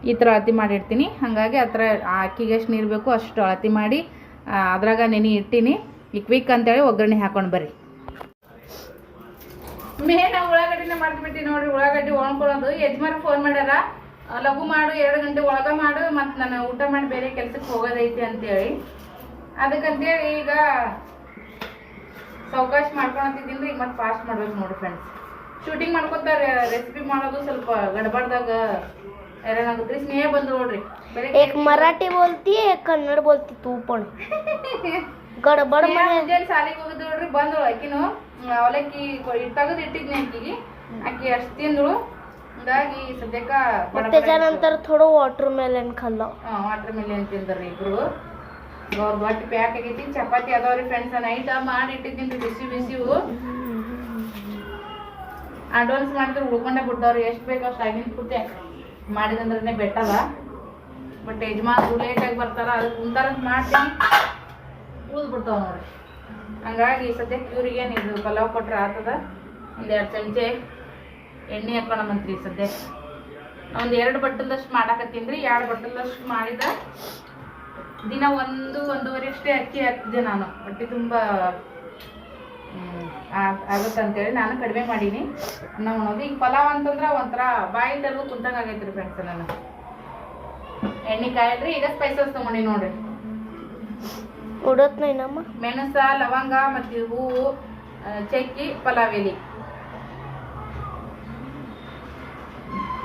ಈ ಥರ ಅಳತಿ ಮಾಡಿರ್ತೀನಿ ಹಾಗಾಗಿ ಆ ಅಕ್ಕಿಗೆ ಎಷ್ಟು ನೀರು ಬೇಕು ಅಷ್ಟು ಅಳತಿ ಮಾಡಿ ಅದ್ರಾಗ ನೆನೆ ಇಟ್ಟೀನಿ. ಈ ಕ್ವಿಕ್ ಅಂತೇಳಿ ಒಗ್ಗರಣೆ ಹಾಕೊಂಡು ಬರ್ರಿ. ಮೇನ್ ಉಳ್ಳಾಗಡ್ಡಿನ ಮಾಡ್ಬಿಟ್ಟು ನೋಡ್ರಿ. ಉಳ್ಳಾಗಡ್ಡಿ ಒಣಕೊಳ್ಳೋದು ಯಜಮಾನ ಫೋನ್ ಮಾಡ್ಯಾರ. ಲಘು ಮಾಡು ಎರಡು ಗಂಟೆ ಒಳಗ ಮಾಡು ಮತ್ತು ನಾನು ಊಟ ಮಾಡಿ ಬೇರೆ ಕೆಲ್ಸಕ್ಕೆ ಹೋಗೋದೈತಿ ಅಂತೇಳಿ ಅದಕ್ಕಂತೇಳಿ ಈಗ ಸಾವಕಾಶ ಮಾಡ್ಕೊಳತಿದ್ದೀನಿ ಈಗ ಮತ್ತೆ ಫಾಸ್ಟ್ ಮಾಡ್ಬೇಕು ನೋಡ್ರಿ ಫ್ರೆಂಡ್ಸ್ ಶೂಟಿಂಗ್ ಮಾಡ್ಕೊತಾರೆ ರೆಸಿಪಿ ಮಾಡೋದು ಸ್ವಲ್ಪ ಗಡ್ಬಡ್ದಾಗ ಏನಾಗುತ್ತೆ ಸ್ನೇಹ ಬಂದು ನೋಡ್ರಿ ಬೆಳಗ್ಗೆ एक मराठी बोलती है एक कन्नड बोलती तू पण गडबड ಸ್ನೇಹ मध्ये ಮುಂಜಾನೆ ಶಾಲೆಗೆ ಹೋಗಿದ್ದು ನೋಡ್ರಿ ಬಂದಳು ಆಕಿನು ಅವಲಕ್ಕಿ ತೆಗೆದು ಇಟ್ಟಿದ್ನಿ ಆಕಿಗೆ ಆಕಿ ಅಷ್ಟು ತಿಂದಳು ಹಂಗಾಗಿ ಸದ್ಯಕ್ಕ ಮತ್ತೆ ಜನ ಅಂತಾರೆ ಥೋಡ ವಾಟರ್ ಮೆಲನ್ ಖಲ್ಲ ವಾಟರ್ ಮೆಲನ್ ತಿಂದ್ರಿ ಇಬ್ರು. ಅವ್ರ ಬಟ್ಟೆ ಪ್ಯಾಕ್ ಆಗೈತಿ ಚಪಾತಿ ಅದಾವ್ರಿ ಫ್ರೆಂಡ್ಸ್ ನೈಟ್ ಮಾಡಿ ಇಟ್ಟಿದ್ದೀನಿ ಬಿಸಿ ಬಿಸಿ ಅಡ್ವಾನ್ಸ್ ಮಾಡಿದ್ರೆ ಉಳ್ಕೊಂಡೆ ಬಿಟ್ಟವ್ರಿ ಎಷ್ಟು ಬೇಕು ಅಷ್ಟು ಆಗಿನ ಪುಟ್ಟೆ. ಮಾಡಿದಂದ್ರೆ ಬೆಟ್ಟದ. ಬಟ್ ಯಜಮಾನ್ರು ಲೇಟಾಗಿ ಬರ್ತಾರ ಅದಕ್ಕೆ ಕುಂತಾರಂತ ಮಾಡಿ ಉಳಿದು ಬಿಡ್ತಾವ ನೋಡ್ರಿ. ಹಂಗಾಗಿ ಸದ್ಯಕ್ಕೆ ಇವ್ರಿಗೇನು ಇದು ಪಲಾವ್ ಕೊಟ್ರೆ ಆಗ್ತದ ಒಂದೆರಡು ಚಮಚೆ. ಎಣ್ಣೆ ಹಾಕೊಳಮಂತ್ರಿ ಸದ್ಯ. ಒಂದು ಎರಡು ಬಟ್ಟಲ್ದಷ್ಟು ಮಾಡಾಕತ್ತೀನಿ ರೀ ಎರಡು ಬಟ್ಟಲ್ದಷ್ಟು ಮಾಡಿದ ದಿನ ಒಂದು ಒಂದೂವರೆ ಅಷ್ಟೇ ಅಕ್ಕಿ ಹಾಕಿದ್ದೆ ನಾನು. ಹೊಟ್ಟೆ ತುಂಬ ಆಗುತ್ತಂತೇಳಿ ನಾನು ಕಡಿಮೆ ಮಾಡೀನಿ. ಅನ್ನ ಉಣೋದು. ಈಗ ಪಲಾವ್ ಅಂತಂದ್ರೆ ಒಂಥರ ಬಾಯಿ ತಲುಗು ಕುಂತಂಗೆ ಆಗೈತೆ ರೀ ಫ್ರೆಂಡ್ಸ್ ನಾನು ಎಣ್ಣೆ ಕಾಯಲ್ರಿ ಈಗ ಸ್ಪೈಸಸ್ ತೊಗೊಂಡಿ ನೋಡ್ರಿ. ಮೆಣಸ ಲವಂಗ ಮತ್ತು ಹೂವು ಚಕ್ಕಿ ಪಲಾವ್ ಎಲಿ.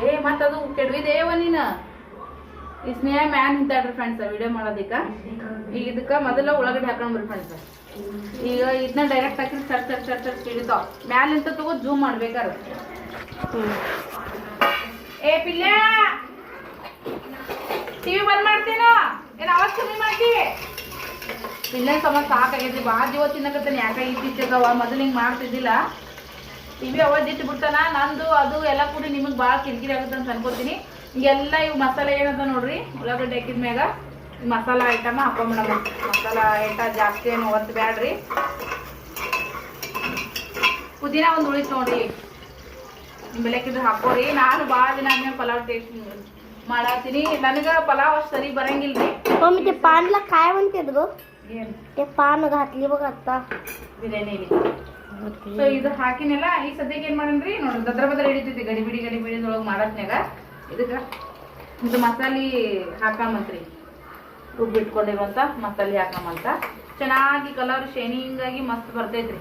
ಏ, ಮತ್ತದು ಕೆಡವಿದೇವ ನೀನು. ಈ ಸ್ನೇಹ ಮ್ಯಾನ್ ನಿಂತಾಡ್ರಿ ಫ್ರೆಂಡ್ಸ್ ವಿಡಿಯೋ ಮಾಡೋದಿಕ್ಕ ಈಗ ಇದಕ್ಕ ಮೊದಲ ಉಳ್ಳಾಗಡ್ಡಿ ಹಾಕೊಂಡ್ಬರ್ರಿ ಫ್ರೆಂಡ್ಸ್ ಈಗ ಇದನ್ನ ಡೈರೆಕ್ಟ್ ಹಾಕಿ ಸರ್ ಸರ್ ಸರ್ ಚರ್ ಮ್ಯಾಲ ನಿಂತ ತಗೋ ಜೂಮ್ ಮಾಡ್ಬೇಕಾರ. ಏ, ಪಿಲ್ಯ! ಟಿವಿ ಬಂದ್ ಮಾಡ್ತೀನೋ? ಏನ್ ಅವಾಗ ಕಮ್ಮಿ ಮಾಡ್ತಿ? ಸಮ ಸಮ ಸಾಕಾಗೈತಿ ಭಾಳ ದಿವಸ ತಿನ್ನಕತ್ತಾನೆ ಯಾಕ ಇತ್ತೀಚೆಗವ ಮೊದಲು ಹಿಂಗೆ ಮಾಡ್ತಿದ್ದಿಲ್ಲ. ಟಿವಿ ಅವಾಜ್ ಇಟ್ಟು ಬಿಡ್ತಾನ ನಂದು ಅದು ಎಲ್ಲ ಕೂಡಿ ನಿಮಗೆ ಭಾಳ ಕಿರಿಕಿರಿ ಆಗುತ್ತೆ ಅಂತ ಅನ್ಕೋತೀನಿ ಈಗೆಲ್ಲ ಇವು ಮಸಾಲೆ ಏನದ ನೋಡ್ರಿ ಉಳ್ಳಾಗಡ್ಡೆ ಹಾಕಿದ ಮ್ಯಾಗ ಈ ಮಸಾಲ ಐಟಮ್ ಹಾಕೊಂಬಿಡಮ್ಮ ಮಸಾಲ ಐಟ ಜಾಸ್ತಿ ಏನು ಒತ್ತು ಬ್ಯಾಡ್ರಿ ಪುದೀನ ಒಂದು ಉಳಿತು ನೋಡ್ರಿ ಬೆಳಕಿದ್ರೆ ಹಾಕೋರಿ ನಾನು ಭಾಳ ದಿನ ಆದ್ಮೇಲೆ ಪಲಾವ್ ಟೇಸ್ಟ್ ಮಾಡತ್ತೀನಿ ನನಗೆ ಪಲಾವ್ ಅಷ್ಟು ಸರಿ ಬರಂಗಿಲ್ರಿ मम्मी ते पानला काय म्हणतात ग ಏನು ते पान घातली बघ आता ಬಿರಿಯಾನಿಲಿ ಸೊ ಇದು ಹಾಕಿನೆಲ್ಲ ಈ ಸದ್ಯಕ್ಕೆ ಏನ್ ರೀ ನೋಡಿ ದದ್ರ ಬದ್ರ ಹಿಡಿತೈತಿ ಗಡಿಬಿಡಿ ಗಡಿಬಿಡಿದೊಳಗೆ ಮಾಡತ್ನಾಗ ಇದಕ್ಕೆ ಇದು ಮಸಾಲೆ ಹಾಕಾಮಂತ್ರಿ. ರುಬ್ಬಿಟ್ಕೊಂಡಿರುವಂತ ಮಸಾಲೆ ಹಾಕಾಮಂತ. ಚೆನ್ನಾಗಿ ಕಲರ್ ಶೇನಿಂಗಾಗಿ ಮಸ್ತ್ ಬರ್ತೈತ್ರಿ.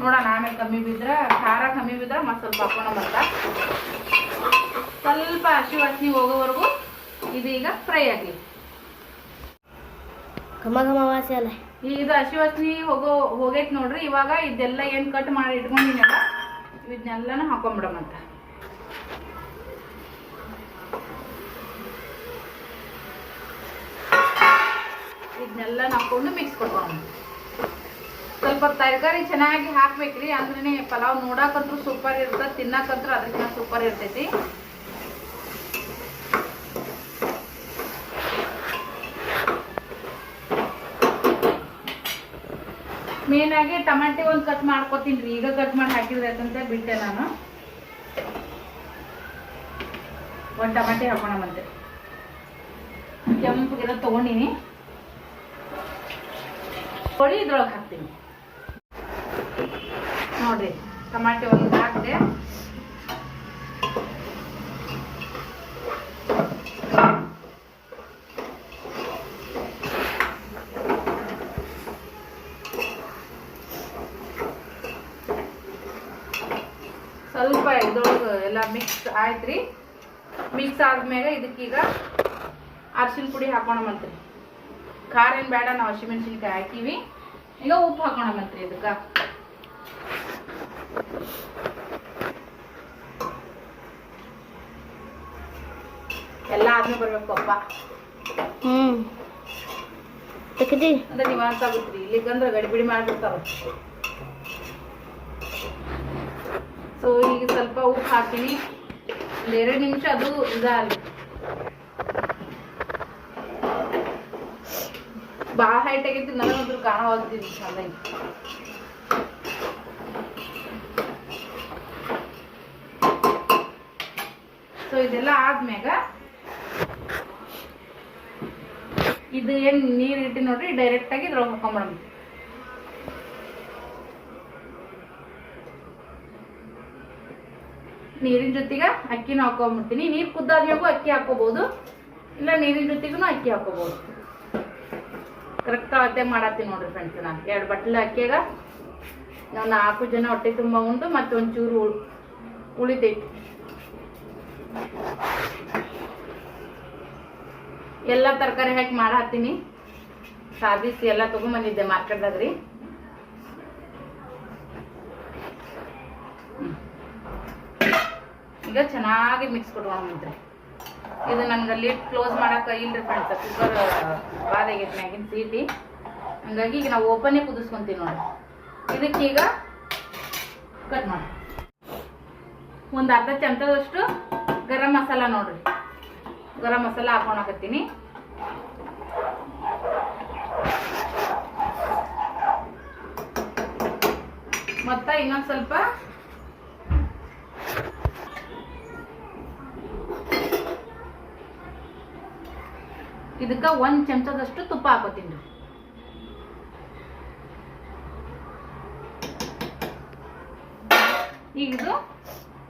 ನೋಡೋಣ ಆಮೇಲೆ ಕಮ್ಮಿ ಬಿದ್ರೆ ಖಾರ ಕಮ್ಮಿ ಬಿದ್ರೆ ಮತ್ತು ಸ್ವಲ್ಪ ಹಾಕೋಣಮಂತ ಸ್ವಲ್ಪ ಹಸಿ ವಾಸಿ ಹೋಗೋವರೆಗೂ ಇದೀಗ ಫ್ರೈ ಆಗಲಿ. ಘಮ ಘಮ ವಾಸಿ ಅಲ್ಲ ಇದು ಹಸಿವಸ್ನಿ ಹೋಗೋ, ಹೋಗೈತೆ ನೋಡ್ರಿ. ಇವಾಗ ಇದೆಲ್ಲ ಏನ್ ಕಟ್ ಮಾಡಿ ಇಟ್ಕೊಂಡಿನಲ್ಲ ಇದನ್ನೆಲ್ಲನೂ ಹಾಕೊಂಬಿಡಮಂತ ಇದನ್ನೆಲ್ಲ ಹಾಕೊಂಡು ಮಿಕ್ಸ್ ಕೊಡ್ಬೋದು ಸ್ವಲ್ಪ ತರಕಾರಿ ಚೆನ್ನಾಗಿ ಹಾಕ್ಬೇಕ್ರಿ. ಅಂದ್ರೆ ಪಲಾವ್ ನೋಡಾಕಂತ್ರು ಸೂಪರ್ ಇರ್ತದೆ ತಿನ್ನಕಂತೂ ಅದಕ್ಕಿಂತ ಸೂಪರ್ ಇರ್ತೈತಿ. ಮೇನ್ ಆಗಿ ಟಮಾಟೆ ಒಂದು ಕಟ್ ಮಾಡ್ಕೊತೀನಿ ಈಗ ಕಟ್ ಮಾಡಿ ಹಾಕಿದ್ರೆ ಅಂತ ಬಿಟ್ಟೆ ನಾನು. ಒಂದು ಟಮಾಟೆ ಹಾಕೋಣ ಮತ್ತೆ. ಕೆಂಪಗಿರೋ ತಗೊಂಡಿನಿ. ಹೊಳಿ ಇದ್ರೊಳಗೆ ಹಾಕ್ತೀನಿ. ನೋಡ್ರಿ, ಟಮಾಟೆ ಒಂದು ಹಾಕಿದೆ ಮಿಕ್ಸ್ ಆಯ್ತು ರೀ ಮಿಕ್ಸ್ ಆದ್ಮೇಲೆ ಇದಕ್ಕೀಗ ಅರ್ಶಿನ ಪುಡಿ ಹಾಕೋಣಮಂತ್ರಿ ಖಾರ ಏನು ಬೇಡ ನಾವು ಹಸಿಮೆಣ್ಸಿನ್ಕಾಯಿ ಹಾಕಿವಿ. ಈಗ ಉಪ್ಪು ಹಾಕೋಣಮಂತ್ರಿ ಇದಕ್ಕೆ. ಎಲ್ಲ ಆದ್ಮೇಲೆ ಬರ್ಬೇಕು ಅಪ್ಪ. ಹ್ಮ್. ಅಂದ್ರೆ ನಿವಾಸ ಆಗುತ್ತ್ರಿ ಇಲ್ಲಿಗಂದ್ರೆ ಗಡಿಬಿಡಿ ಮಾಡ್ಬಿಡ್ತಾರ. ಸೊ ಈಗ ಸ್ವಲ್ಪ ಉಪ್ಪು ಹಾಕಿನಿ. ಎರಡು ನಿಮಿಷ ಅದು ಇದಾಗಲಿ. ಭಾಳ ಹೈಟ್ ಆಗೈತಿ ನನಗಂತೂ ಕಾಣವಾಗ್ತಿದ್ವಿ ಚೆನ್ನಾಗಿ ಸೊ ಇದೆಲ್ಲ ಆದ್ಮ್ಯಾಗ ಇದು ಏನು ನೀರು ಇಟ್ಟಿ ನೋಡ್ರಿ ಡೈರೆಕ್ಟ್ ಆಗಿ ಇದ್ರೊಳಗೆ ಹಾಕೊಂಬಿಡಮ್ ನೀರಿನ ಜೊತೆಗೆ ಅಕ್ಕಿನೂ ಹಾಕೊಂಡ್ಬಿಡ್ತೀನಿ ನೀರು ಕುದ್ದಾದ್ಮೇಗೂ ಅಕ್ಕಿ ಹಾಕೋಬಹುದು ಇಲ್ಲ ನೀರಿನ ಜೊತೆಗೂ ಅಕ್ಕಿ ಹಾಕೋಬಹುದು ಕರೆಕ್ಟ್ ಅಳತೆ ಮಾಡತ್ತೀನಿ ನೋಡ್ರಿ ಫ್ರೆಂಡ್ಸ್ ನಾನು ಎರಡು ಬಟ್ಲೆ ಅಕ್ಕಿಯಾಗ ನಾವು ನಾಲ್ಕು ಜನ ಹೊಟ್ಟೆ ತುಂಬ ಉಂಡು, ಮತ್ತೆ ಒಂಚೂರು ಉಳ್- ಉಳಿತೈತಿ. ಎಲ್ಲ ತರಕಾರಿ ಹಾಕಿ ಮಾಡತ್ತೀನಿ ಸಾಧಿಸಿ ಎಲ್ಲ ತಗೊಂಬಂದಿದ್ದೆ ಮಾರ್ಕೆಟ್ದಾಗ ರೀ ಈಗ ಚೆನ್ನಾಗಿ ಮಿಕ್ಸ್ ಕೊಟ್ಕೊಂಡ್ಬಿಟ್ರಿ ಇದು ನನ್ಗೆ ಲಿಡ್ ಕ್ಲೋಸ್ ಮಾಡಕ್ಕೆ ಇಲ್ರಿ ಫ್ರೆಂಡ್ಸ್ ಕುಕ್ಕರ್ ಬಾದಾಗೈತೆ ಮ್ಯಾಗಿನ ಸೀಟಿ. ಹಂಗಾಗಿ ಈಗ ನಾವು ಓಪನ್ನೇ ಕುದಿಸ್ಕೊಂತೀವಿ ನೋಡಿ ಇದಕ್ಕೀಗ ಕಟ್ ಮಾಡಿ. ಒಂದು ಅರ್ಧ ಚಮಚದಷ್ಟು ಗರಂ ಮಸಾಲ ನೋಡ್ರಿ. ಗರಂ ಮಸಾಲ ಹಾಕೊಳಕತ್ತೀನಿ ಮತ್ತು ಇನ್ನೊಂದು ಸ್ವಲ್ಪ ಇದಕ್ಕ ಒಂದು ಚಮಚದಷ್ಟು ತುಪ್ಪ ಹಾಕೋತೀನಿ ಈಗ ಇದು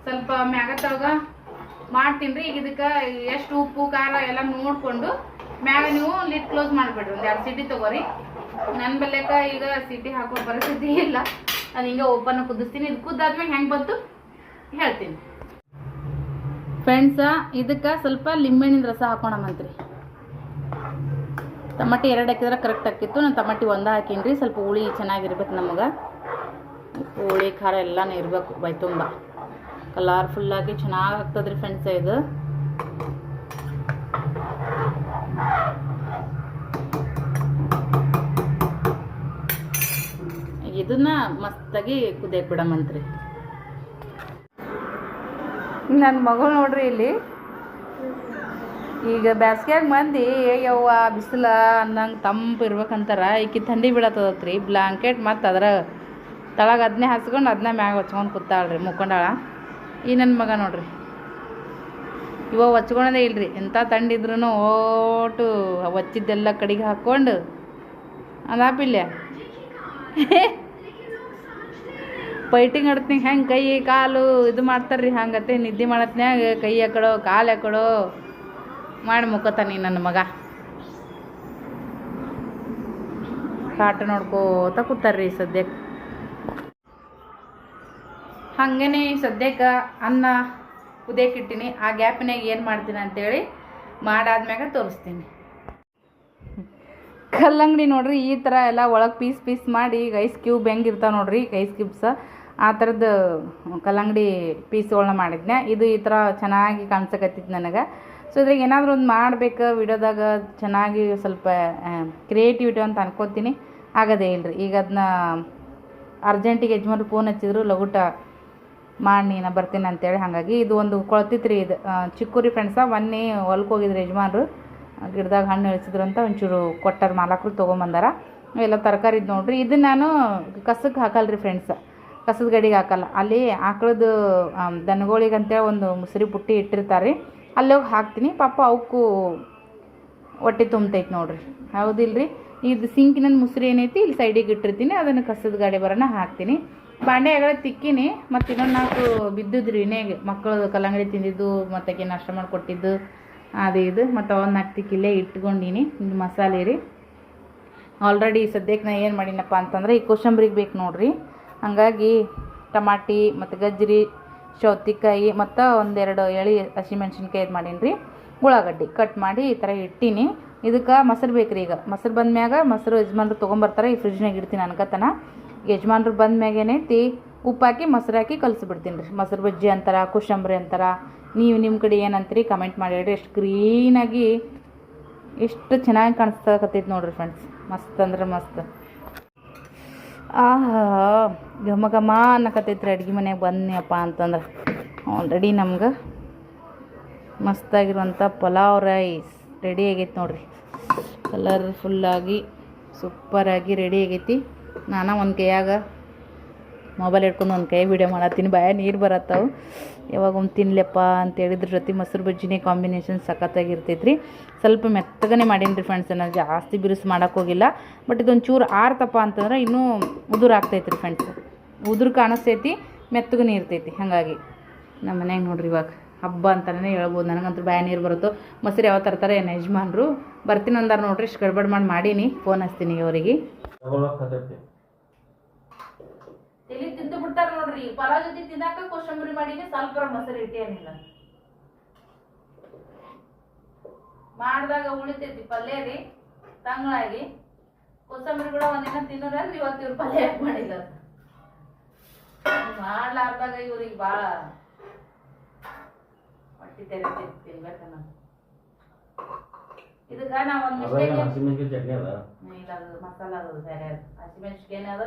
ಸ್ವಲ್ಪ ಮ್ಯಾಗ ತಳಗ ಮಾಡ್ತೀನಿ ಈಗ ಇದಕ್ಕೆ ಎಷ್ಟು ಉಪ್ಪು, ಖಾರ ಎಲ್ಲ ನೋಡ್ಕೊಂಡು ಮ್ಯಾಗ ನೀವು ಲಿಟ್ ಕ್ಲೋಸ್ ಮಾಡಿಬಿಡ್ರಿ. ಒಂದು ಎರಡು ಸಿಟಿ ತಗೋರಿ. ನನ್ನ ಬಲ್ಲೆಕ ಈಗ ಸಿಟಿ ಹಾಕೋ ಪರಿಸ್ಥಿತಿ ಇಲ್ಲ. ನಾನು ಹಿಂಗೆ ಓಪನ್ ಕುದಿಸ್ತೀನಿ. ಇದು ಕುದ್ದಾದ್ಮೇಲೆ ಹೆಂಗೆ ಬಂತು ಹೇಳ್ತೀನಿ. ಫ್ರೆಂಡ್ಸ ಇದಕ್ಕೆ ಸ್ವಲ್ಪ ಲಿಂಬೆಹಣ್ಣಿನ ರಸ ಹಾಕೋಣಮಂತ್ರಿ ಟಮಾಟಿ ಎರಡು ಹಾಕಿದ್ರೆ ಕರೆಕ್ಟ್ ಆಗ್ತಿತ್ತು. ನಾನು ಟಮಾಟಿ ಒಂದು ಹಾಕೀನಿ ಸ್ವಲ್ಪ ಹುಳಿ ಚೆನ್ನಾಗಿರ್ಬೇಕು ನಮಗೆ. ಹುಳಿ, ಖಾರ ಎಲ್ಲನೂ ಇರಬೇಕು ಬೈ ತುಂಬ. ಕಲರ್ಫುಲ್ಲಾಗಿ ಚೆನ್ನಾಗಿ ಆಗ್ತದ್ರಿ ಫ್ರೆಂಡ್ಸ್ ಇದು. ಇದನ್ನ ಮಸ್ತಾಗಿ ಕುದಿಯಕ್ಕೆ ಬಿಡಮಂತ್ರಿ. ನನ್ನ ಮಗಳು ನೋಡ್ರಿ ಇಲ್ಲಿ. ಈಗ ಬ್ಯಾಸ್ಗ್ಯಾಗ ಮಂದಿ ಯವ್ವ, ಬಿಸಿಲ ಅನ್ನಂಗೆ ತಂಪು ಇರ್ಬೇಕಂತಾರ. ಈಕಿ ಥಂಡಿ ಬೀಳತ್ತದತ್ರಿ ಬ್ಲಾಂಕೆಟ್ ಮತ್ತು ಅದರ ತಳಗ ಅದನ್ನೇ ಹಚ್ಕೊಂಡು ಅದನ್ನ ಮ್ಯಾಗ ಹೊಚ್ಕೊಂಡು ಕೂತಾಳ್ರಿ ಮುಕ್ಕೊಂಡಾಳ ಈ ನನ್ನ ಮಗ ನೋಡ್ರಿ. ಇವ ಹೊಚ್ಕೊಳೋದೇ ಇಲ್ರಿ. ಎಂಥ ತಂಡಿದ್ರು ಓಟು ಒಚ್ಚಿದ್ದೆಲ್ಲ ಕಡೆಗೆ ಹಾಕ್ಕೊಂಡು ಅದಾಪಿಲ್ಲ ಪೈಟಿಂಗ್ ಆಡ್ತೀನಿ ಹೆಂಗೆ ಕೈ, ಕಾಲು ಇದು ಮಾಡ್ತಾರ್ರಿ ಹಂಗತ್ತೆ ನಿದ್ದೆ ಮಾಡತ್ನ್ಯಾಗ ಕೈ ಹಾಕಡೋ ಕಾಲು ಯಾಕಡೋ ಮಾಡಿ ಮುಖತಾನಿ ನನ್ನ ಮಗ. ಕಾಟ ನೋಡ್ಕೋತ ಕೂತಾರ್ರಿ ಸದ್ಯಕ್ಕೆ ಹಾಗೇನೆ ಸದ್ಯಕ್ಕೆ ಅನ್ನ ಕುದಿಯಕ್ಕೆ ಆ ಗ್ಯಾಪಿನಾಗ ಏನು ಮಾಡ್ತೀನಿ ಅಂತೇಳಿ ಮಾಡಾದ್ಮ್ಯಾಗ ತೋರಿಸ್ತೀನಿ. ಕಲ್ಲಂಗಡಿ ನೋಡ್ರಿ, ಈ ಥರ ಎಲ್ಲ ಒಳಗೆ ಪೀಸ್ ಪೀಸ್ ಮಾಡಿ ಗೈಸ್ ಕ್ಯೂಬ್ ಹೆಂಗೆ ಇರ್ತಾವೆ ನೋಡ್ರಿ ಗೈಸ್ ಕ್ಯೂಬ್ಸ. ಆ ಥರದ್ದು ಕಲ್ಲಂಗಡಿ ಪೀಸ್ಗಳನ್ನ ಮಾಡಿದ್ನೆ ಇದು ಈ ಥರ ಚೆನ್ನಾಗಿ ಕಾಣಿಸಕತ್ತಿತ್ತು ನನಗೆ. ಸೊ ಇದ್ರಾಗ ಏನಾದರೂ ಒಂದು ಮಾಡ್ಬೇಕು ವಿಡಿಯೋದಾಗ ಚೆನ್ನಾಗಿ ಸ್ವಲ್ಪ ಕ್ರಿಯೇಟಿವಿಟಿ ಅಂತ ಅನ್ಕೋತೀನಿ. ಆಗದೇ ಇಲ್ರಿ. ಈಗ ಅದನ್ನ ಅರ್ಜೆಂಟಿಗೆ ಯಜಮಾನ್ರು ಫೋನ್ ಹಚ್ಚಿದ್ರು ಲಗುಟ ಮಾಡಿ ನಾ ಬರ್ತೀನಿ ಅಂತೇಳಿ. ಹಾಗಾಗಿ ಇದು ಒಂದು ಕೊಳ್ತಿತ್ತು ರೀ ಇದು ಚಿಕ್ಕೂರಿ ಫ್ರೆಂಡ್ಸ ಮೊನ್ನೆ ಹೊಲಕ್ಕೆ ಹೋಗಿದ್ರು ಯಜಮಾನ್ರು. ಗಿಡದಾಗ ಹಣ್ಣು ಇಳಿಸಿದ್ರು ಅಂತ ಒಂಚೂರು ಕೊಟ್ಟಾರ ಮಾಲಕರು ತೊಗೊಂಬಂದಾರ ಎಲ್ಲ ತರಕಾರಿ ಇದು ನೋಡ್ರಿ. ಇದು ನಾನು ಕಸಕ್ಕೆ ಹಾಕಲ್ಲ ರೀ ಫ್ರೆಂಡ್ಸ ಕಸದ ಗಡಿಗೆ ಹಾಕಲ್ಲ. ಅಲ್ಲಿ ಆಕಳದ್ದು ದನಗಳಿಗೆ ಅಂತೇಳಿ ಒಂದು ಮುಸುರಿ ಪುಟ್ಟಿ ಇಟ್ಟಿರ್ತಾರೆ ಅಲ್ಲಿ ಹೋಗಿ ಹಾಕ್ತೀನಿ. ಪಾಪ ಅವಕ್ಕೂ ಹೊಟ್ಟೆ ತುಂಬ್ತೈತೆ ನೋಡ್ರಿ. ಹೌದಿಲ್ರಿ? ಇದು ಸಿಂಕಿನ ಮುಸ್ರಿ ಏನೈತಿ, ಇಲ್ಲಿ ಸೈಡಿಗೆ ಇಟ್ಟಿರ್ತೀನಿ. ಅದನ್ನು ಕಸದ ಗಾಡಿ ಬರೋಣ ಹಾಕ್ತೀನಿ. ಬಾಂಡೆ ಆಗಲೇ ತಿಕ್ಕಿನಿ, ಮತ್ತು ಇನ್ನೊಂದು ನಾಲ್ಕು ಬಿದ್ದಿದ್ರಿ ಇನ್ನೇಗೆ ಮಕ್ಕಳು ಕಲ್ಲಂಗಡಿ ತಿಂದಿದ್ದು, ಮತ್ತೆ ನಾಷ್ಟ ಮಾಡಿಕೊಟ್ಟಿದ್ದು ಅದು ಇದು. ಮತ್ತು ಅವನ್ನ ನಾಲ್ಕು ತಿಕ್ಕಿಲ್ಲೇ ಇಟ್ಕೊಂಡಿನಿ ಇದು ಮಸಾಲೆ ರೀ. ಆಲ್ರೆಡಿ ಸದ್ಯಕ್ಕೆ ನಾ ಏನು ಮಾಡಿನಪ್ಪ ಅಂತಂದ್ರೆ, ಈ ಕೋಸಂಬರಿಗೆ ಬೇಕು ನೋಡ್ರಿ. ಹಾಗಾಗಿ ಟಮಾಟಿ, ಮತ್ತು ಗಜ್ಜರಿ ಸೌತಿಕಾಯಿ ಮತ್ತು ಒಂದೆರಡು ಎಳೆ ಹಸಿಮೆಣ್ಸಿನ್ಕಾಯಿ ಇದು ಮಾಡೀನಿ ರೀ ಉಳ್ಳಾಗಡ್ಡಿ ಕಟ್ ಮಾಡಿ ಈ ಥರ ಇಟ್ಟೀನಿ. ಇದಕ್ಕೆ ಮೊಸರು ಬೇಕು ರೀ ಈಗ. ಮೊಸರು ಬಂದ್ಮ್ಯಾಗ ಮೊಸರು ಯಜಮಾನ್ರು ತೊಗೊಂಬರ್ತಾರೆ, ಈ ಫ್ರಿಜ್ನಾಗ ಇಡ್ತೀನಿ ಅನ್ಕತನ ಯಜಮಾನ್ರು ಬಂದ್ಮ್ಯಾಗ ಏನೈತಿ ಉಪ್ಪು ಹಾಕಿ, ಮೊಸರು ಹಾಕಿ ಕಲಿಸ್ಬಿಡ್ತೀನಿ ರೀ ಮೊಸರು ಬಜ್ಜಿ ಅಂತಾರ, ಕುಶಂಬ್ರಿ ಅಂತಾರ. ನೀವು ನಿಮ್ಮ ಕಡೆ ಏನಂತೀರಿ ಕಮೆಂಟ್ ಮಾಡಿ ಹೇಳ್ರಿ. ಎಷ್ಟು ಗ್ರೀನಾಗಿ ಎಷ್ಟು ಚೆನ್ನಾಗಿ ಕಾಣಿಸ್ತಕತ್ತೈತಿ ನೋಡ್ರಿ ಫ್ರೆಂಡ್ಸ್ ಮಸ್ತ್ ಅಂದ್ರೆ ಮಸ್ತ್. ಆಹಾ, ಘಮ ಘಮ ಅನ್ನಕತ್ತೈತಿ ರೀ ಅಡ್ಗೆ ಮನೆಗೆ ಬಂದ್ನಪ್ಪ ಅಂತಂದ್ರೆ. ಆಲ್ರೆಡಿ ನಮ್ಗೆ ಮಸ್ತಾಗಿರುವಂಥ ಪಲಾವ್ ರೈಸ್ ರೆಡಿ ಆಗೈತೆ ನೋಡ್ರಿ. ಕಲರ್ಫುಲ್ಲಾಗಿ ಸೂಪರಾಗಿ ರೆಡಿ ಆಗೈತಿ. ನಾನು ಒಂದು ಕೈಯಾಗ ಮೊಬೈಲ್ ಹಿಡ್ಕೊಂಡು ಒಂದು ಕೈ ವಿಡಿಯೋ ಮಾಡತ್ತೀನಿ. ಬಾಯ ನೀರು ಬರತ್ತಾವು. ಯಾವಾಗ ಒಂದು ತಿನ್ಲೆಪ್ಪ ಅಂತ ಹೇಳಿದ್ರ ಜೊತೆ ಮೊಸರು ಬಜ್ಜಿನೇ ಕಾಂಬಿನೇಷನ್ ಸಖತ್ತಾಗಿರ್ತೈತೆ ರೀ ಸ್ವಲ್ಪ ಮೆತ್ತಗನೆ ಮಾಡೀನಿ ಫ್ರೆಂಡ್ಸ್ ನಾನು ಜಾಸ್ತಿ ಬಿರುಸು ಮಾಡೋಕೆ ಹೋಗಿಲ್ಲ. ಬಟ್ ಇದೊಂದು ಚೂರು ಆರ್ತಪ್ಪ ಅಂತಂದ್ರೆ ಇನ್ನೂ ಉದುರು ಆಗ್ತೈತೆ ರೀ ಫ್ರೆಂಡ್ಸ್ ಉದುರು ಕಾಣಿಸ್ತೈತಿ, ಮೆತ್ತಗನೇ ಇರ್ತೈತಿ. ಹಾಗಾಗಿ ನಮ್ಮ ಮನೆಯಾಗ ನೋಡ್ರಿ ಇವಾಗ ಹಬ್ಬ ಅಂತಲೇ ಹೇಳ್ಬೋದು. ನನಗಂತೂ ಬ್ಯಾ ನೀರು ಬರುತ್ತೋ. ಮೊಸರು ಯಾವ ತರ್ತಾರೆ ಏನು ಯಜಮಾನ್ರು ಬರ್ತೀನಿ ಅಂದಾರ ನೋಡ್ರಿ, ಇಷ್ಟು ಗಡ್ಬಡ್ ಮಾಡಿ ಮಾಡೀನಿ. ಫೋನ್ ಹಚ್ತೀನಿ ಅವರಿಗೆ. ತಲಿ ತಿಂದು ಬಿಡ್ತಾರ ನೋಡ್ರಿ ಪಲಾವ್ ಜೊತೆ ತಿನ್ನಾಕ ಕೋಸಂಬರಿ ಮಾಡೀನಿ ಸ್ವಲ್ಪ ಮೊಸರು ಇಟ್ಟೇನಿಲ್ಲ ಮಾಡಿದಾಗ ಉಳಿತೈತಿ ಪಲ್ಯ ರೀ ತಂಗಳಾಗಿ. ಕೋಸಂಬರಿ ಕೂಡ ಒಂದಿನ ತಿನ್ನೋದ್ರಿ ಇವತ್ತು ಇವ್ರು ಪಲ್ಯ ಯಾಕೆ ಮಾಡಿಲ್ಲ. ಮಾಡ್ಲಾರ್ದಾಗ ಇವ್ರಿಗೆ ಭಾಳ ಹೊಟ್ಟಿ ತೆರಿತೈತಿ ತಿನ್ಬೇಕನ್ನ. ಇದಕ್ಕ ನಾವ್ ಒಂದ್ ಮಿಸ್ಟೇಕ್ ಇಲ್ಲ ಅದು ಮಸಾಲ ಅದು ಬೇರೆ ಹಸಿಮೆಣ್ಸಿಗೆ ಅದು?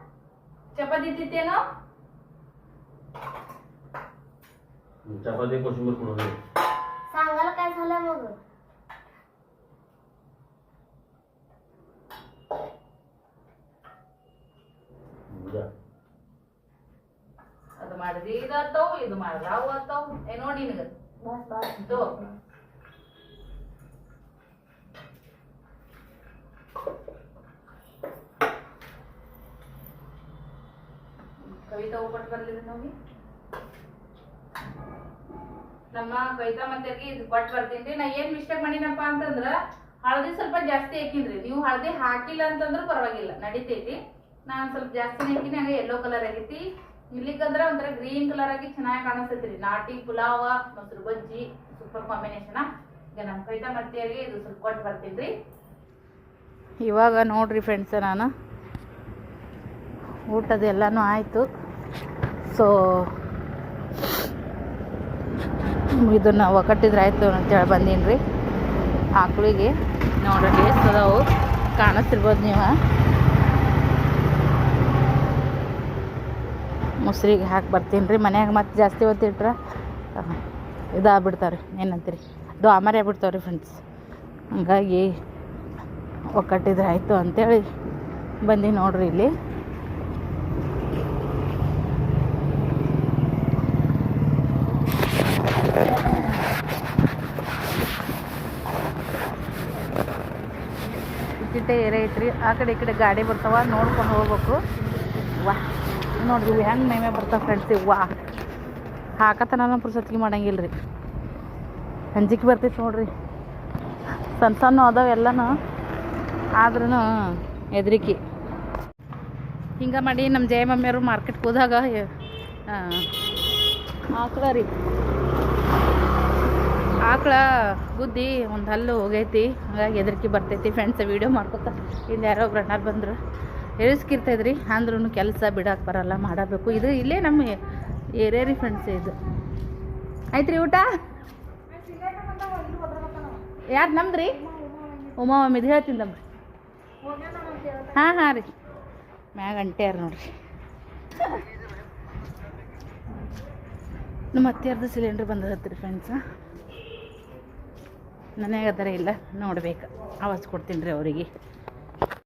ಚಪಾತಿ ತಿತ್ತೇನೋ ಚಪಾತಿ कोशिंबीर ಕೊಡೋದು सांगायला काय झालं मग ನಿಜ ಅದು ಮಾಡಿದ್ರಿ ಇದಾತಾವ್ ಇದು ಮಾಡಿದ್ರ ಅವು ಆತಾವ್ ಏ ನೋಡಿ ನಿನಗ बस बस ಇದು ಕವಿತಾ ಹೋಗ್ಬಿಟ್ಟು ಬರ್ಲಿಲ್ಲ ನೋಡಿ. ನಮ್ಮ ಕವಿತಾ ಮತ್ತರ್ಗೆ ಇದು ಕೊಟ್ಟು ಬರ್ತೀನಿ ನಾ ಏನ್ ಮಿಸ್ಟೇಕ್ ಮಾಡಿನಪ್ಪ ಅಂತಂದ್ರ ಹಳದಿ ಸ್ವಲ್ಪ ಜಾಸ್ತಿ ಹಾಕಿನ್ರಿ ನೀವು ಹಳದಿ ಹಾಕಿಲ್ಲ ಅಂತಂದ್ರೆ ಪರವಾಗಿಲ್ಲ. ನಡಿತೈತಿ. ನಾನು ಸ್ವಲ್ಪ ಜಾಸ್ತಿ ಹಾಕಿನಿ. ಹಂಗೆ ಯೆಲ್ಲೋ ಕಲರ್ ಆಗೈತಿ. ಇಲ್ಲಿಕಂದ್ರ ಒಂಥರ ಗ್ರೀನ್ ಕಲರ್ ಆಗಿ ಚೆನ್ನಾಗಿ ಕಾಣಿಸ್ತೈತ್ರಿ. ನಾಟಿ, ಪುಲಾವ, ಮೊಸರು ಬಜ್ಜಿ ಸೂಪರ್ ಕಾಂಬಿನೇಷನ್ ಈಗ ನಮ್ಮ ಕವಿತಾ ಮತ್ತಿಯಾಗಿ ಇದು ಸ್ವಲ್ಪ ಕೊಟ್ಟು ಬರ್ತೀನಿ ಇವಾಗ ನೋಡ್ರಿ ಫ್ರೆಂಡ್ಸ್ ನಾನು. ಊಟದೆಲ್ಲನೂ ಆಯಿತು. ಸೊ ಇದನ್ನು ಒಕ್ಕಟ್ಟಿದ್ರೆ ಆಯಿತು ಅಂತೇಳಿ ಬಂದೀನಿ ರೀ. ಆಕಳಿಗೆ ನೋಡ್ರಿ ಎಷ್ಟು ಅದಾವು ಕಾಣಿಸ್ತಿರ್ಬೋದು ನೀವು. ಮೊಸರಿಗೆ ಹಾಕಿ ಬರ್ತೀನಿ ರೀ. ಮನ್ಯಾಗ ಮತ್ತೆ ಜಾಸ್ತಿ ಹೊತ್ತಿಟ್ರೆ ಇದಾಗ್ಬಿಡ್ತಾವೆ ರೀ ಏನಂತೀರಿ? ಅದು ಆಮರೆ ಆಗ್ಬಿಡ್ತಾವ್ರಿ ಫ್ರೆಂಡ್ಸ್ ಹಂಗಾಗಿ ಒಕ್ಕಟ್ಟಿದ್ರೆ ಆಯಿತು ಅಂತೇಳಿ ಬಂದು ನೋಡ್ರಿ ಇಲ್ಲಿ. ಏರೇ ಐತ್ರಿ ಆ ಕಡೆ ಈ ಕಡೆ ಗಾಡಿ ಬರ್ತಾವ, ನೋಡ್ಕೊಂಡು ಹೋಗ್ಬೇಕು. ವಾ ನೋಡ್ರಿ ಹೆಂಗೆ ಮೇಮೆ ಬರ್ತಾವೆ ಫ್ರೆಂಡ್ಸ್ ವಾ. ಹಾಕತನ ಪುರ್ಸತ್ಗೆ ಮಾಡಂಗಿಲ್ಲ ರೀ ಬರ್ತೈತೆ ನೋಡ್ರಿ. ಸಣ್ಣ ಸಣ್ಣ ಅದಾವ ಎಲ್ಲನೂ ಆದ್ರೂ ಹೆದ್ರಿಕೆ. ಹಿಂಗೆ ಮಾಡಿ ನಮ್ಮ ಜಯ ಮಮ್ಮಿಯವರು ಮಾರ್ಕೆಟ್ಗೆ ಹೋದಾಗ ಆಕಳ ರೀ. ಆಕಳ ಗುದ್ದಿ ಒಂದು ಹಲ್ಲು ಹೋಗೈತಿ. ಹಂಗಾಗಿ ಹೆದರಿಕೆ ಬರ್ತೈತಿ ಫ್ರೆಂಡ್ಸ್ ವೀಡಿಯೋ ಮಾಡ್ಕೊತ. ಇಲ್ಲಿ ಯಾರೋ ಒಬ್ರು ಅಣ್ಣಾರು ಬಂದರು. ಹೇಳಿಸ್ಕಿರ್ತೈತ್ರಿ ಅಂದ್ರೂ ಕೆಲಸ ಬಿಡಕ್ಕೆ ಬರಲ್ಲ, ಮಾಡಬೇಕು. ಇದು ಇಲ್ಲೇ ನಮ್ಮ ಏರೇರಿ ಫ್ರೆಂಡ್ಸ್ ಇದು. ಆಯ್ತು ರೀ ಊಟ? ಯಾರು ನಮ್ದು ರೀ ಉಮಾ ಇದು ಹೇಳ್ತೀನಿ ನಮ್ಮ ಹಾಂ ಹಾಂ ರೀ. ಮ್ಯಾಗ ಅಂಟ್ಯಾರ ನೋಡ್ರಿ. ನಮ್ಮ ಅತ್ತೆಯರ್ದು ಸಿಲಿಂಡ್ರ್ ಬಂದದತ್ರಿ ಫ್ರೆಂಡ್ಸ ನನಗೆ ಅದರ ಇಲ್ಲ ನೋಡ್ಬೇಕು. ಆವಾಜ್ ಕೊಡ್ತೀನಿ ರೀ ಅವರಿಗೆ.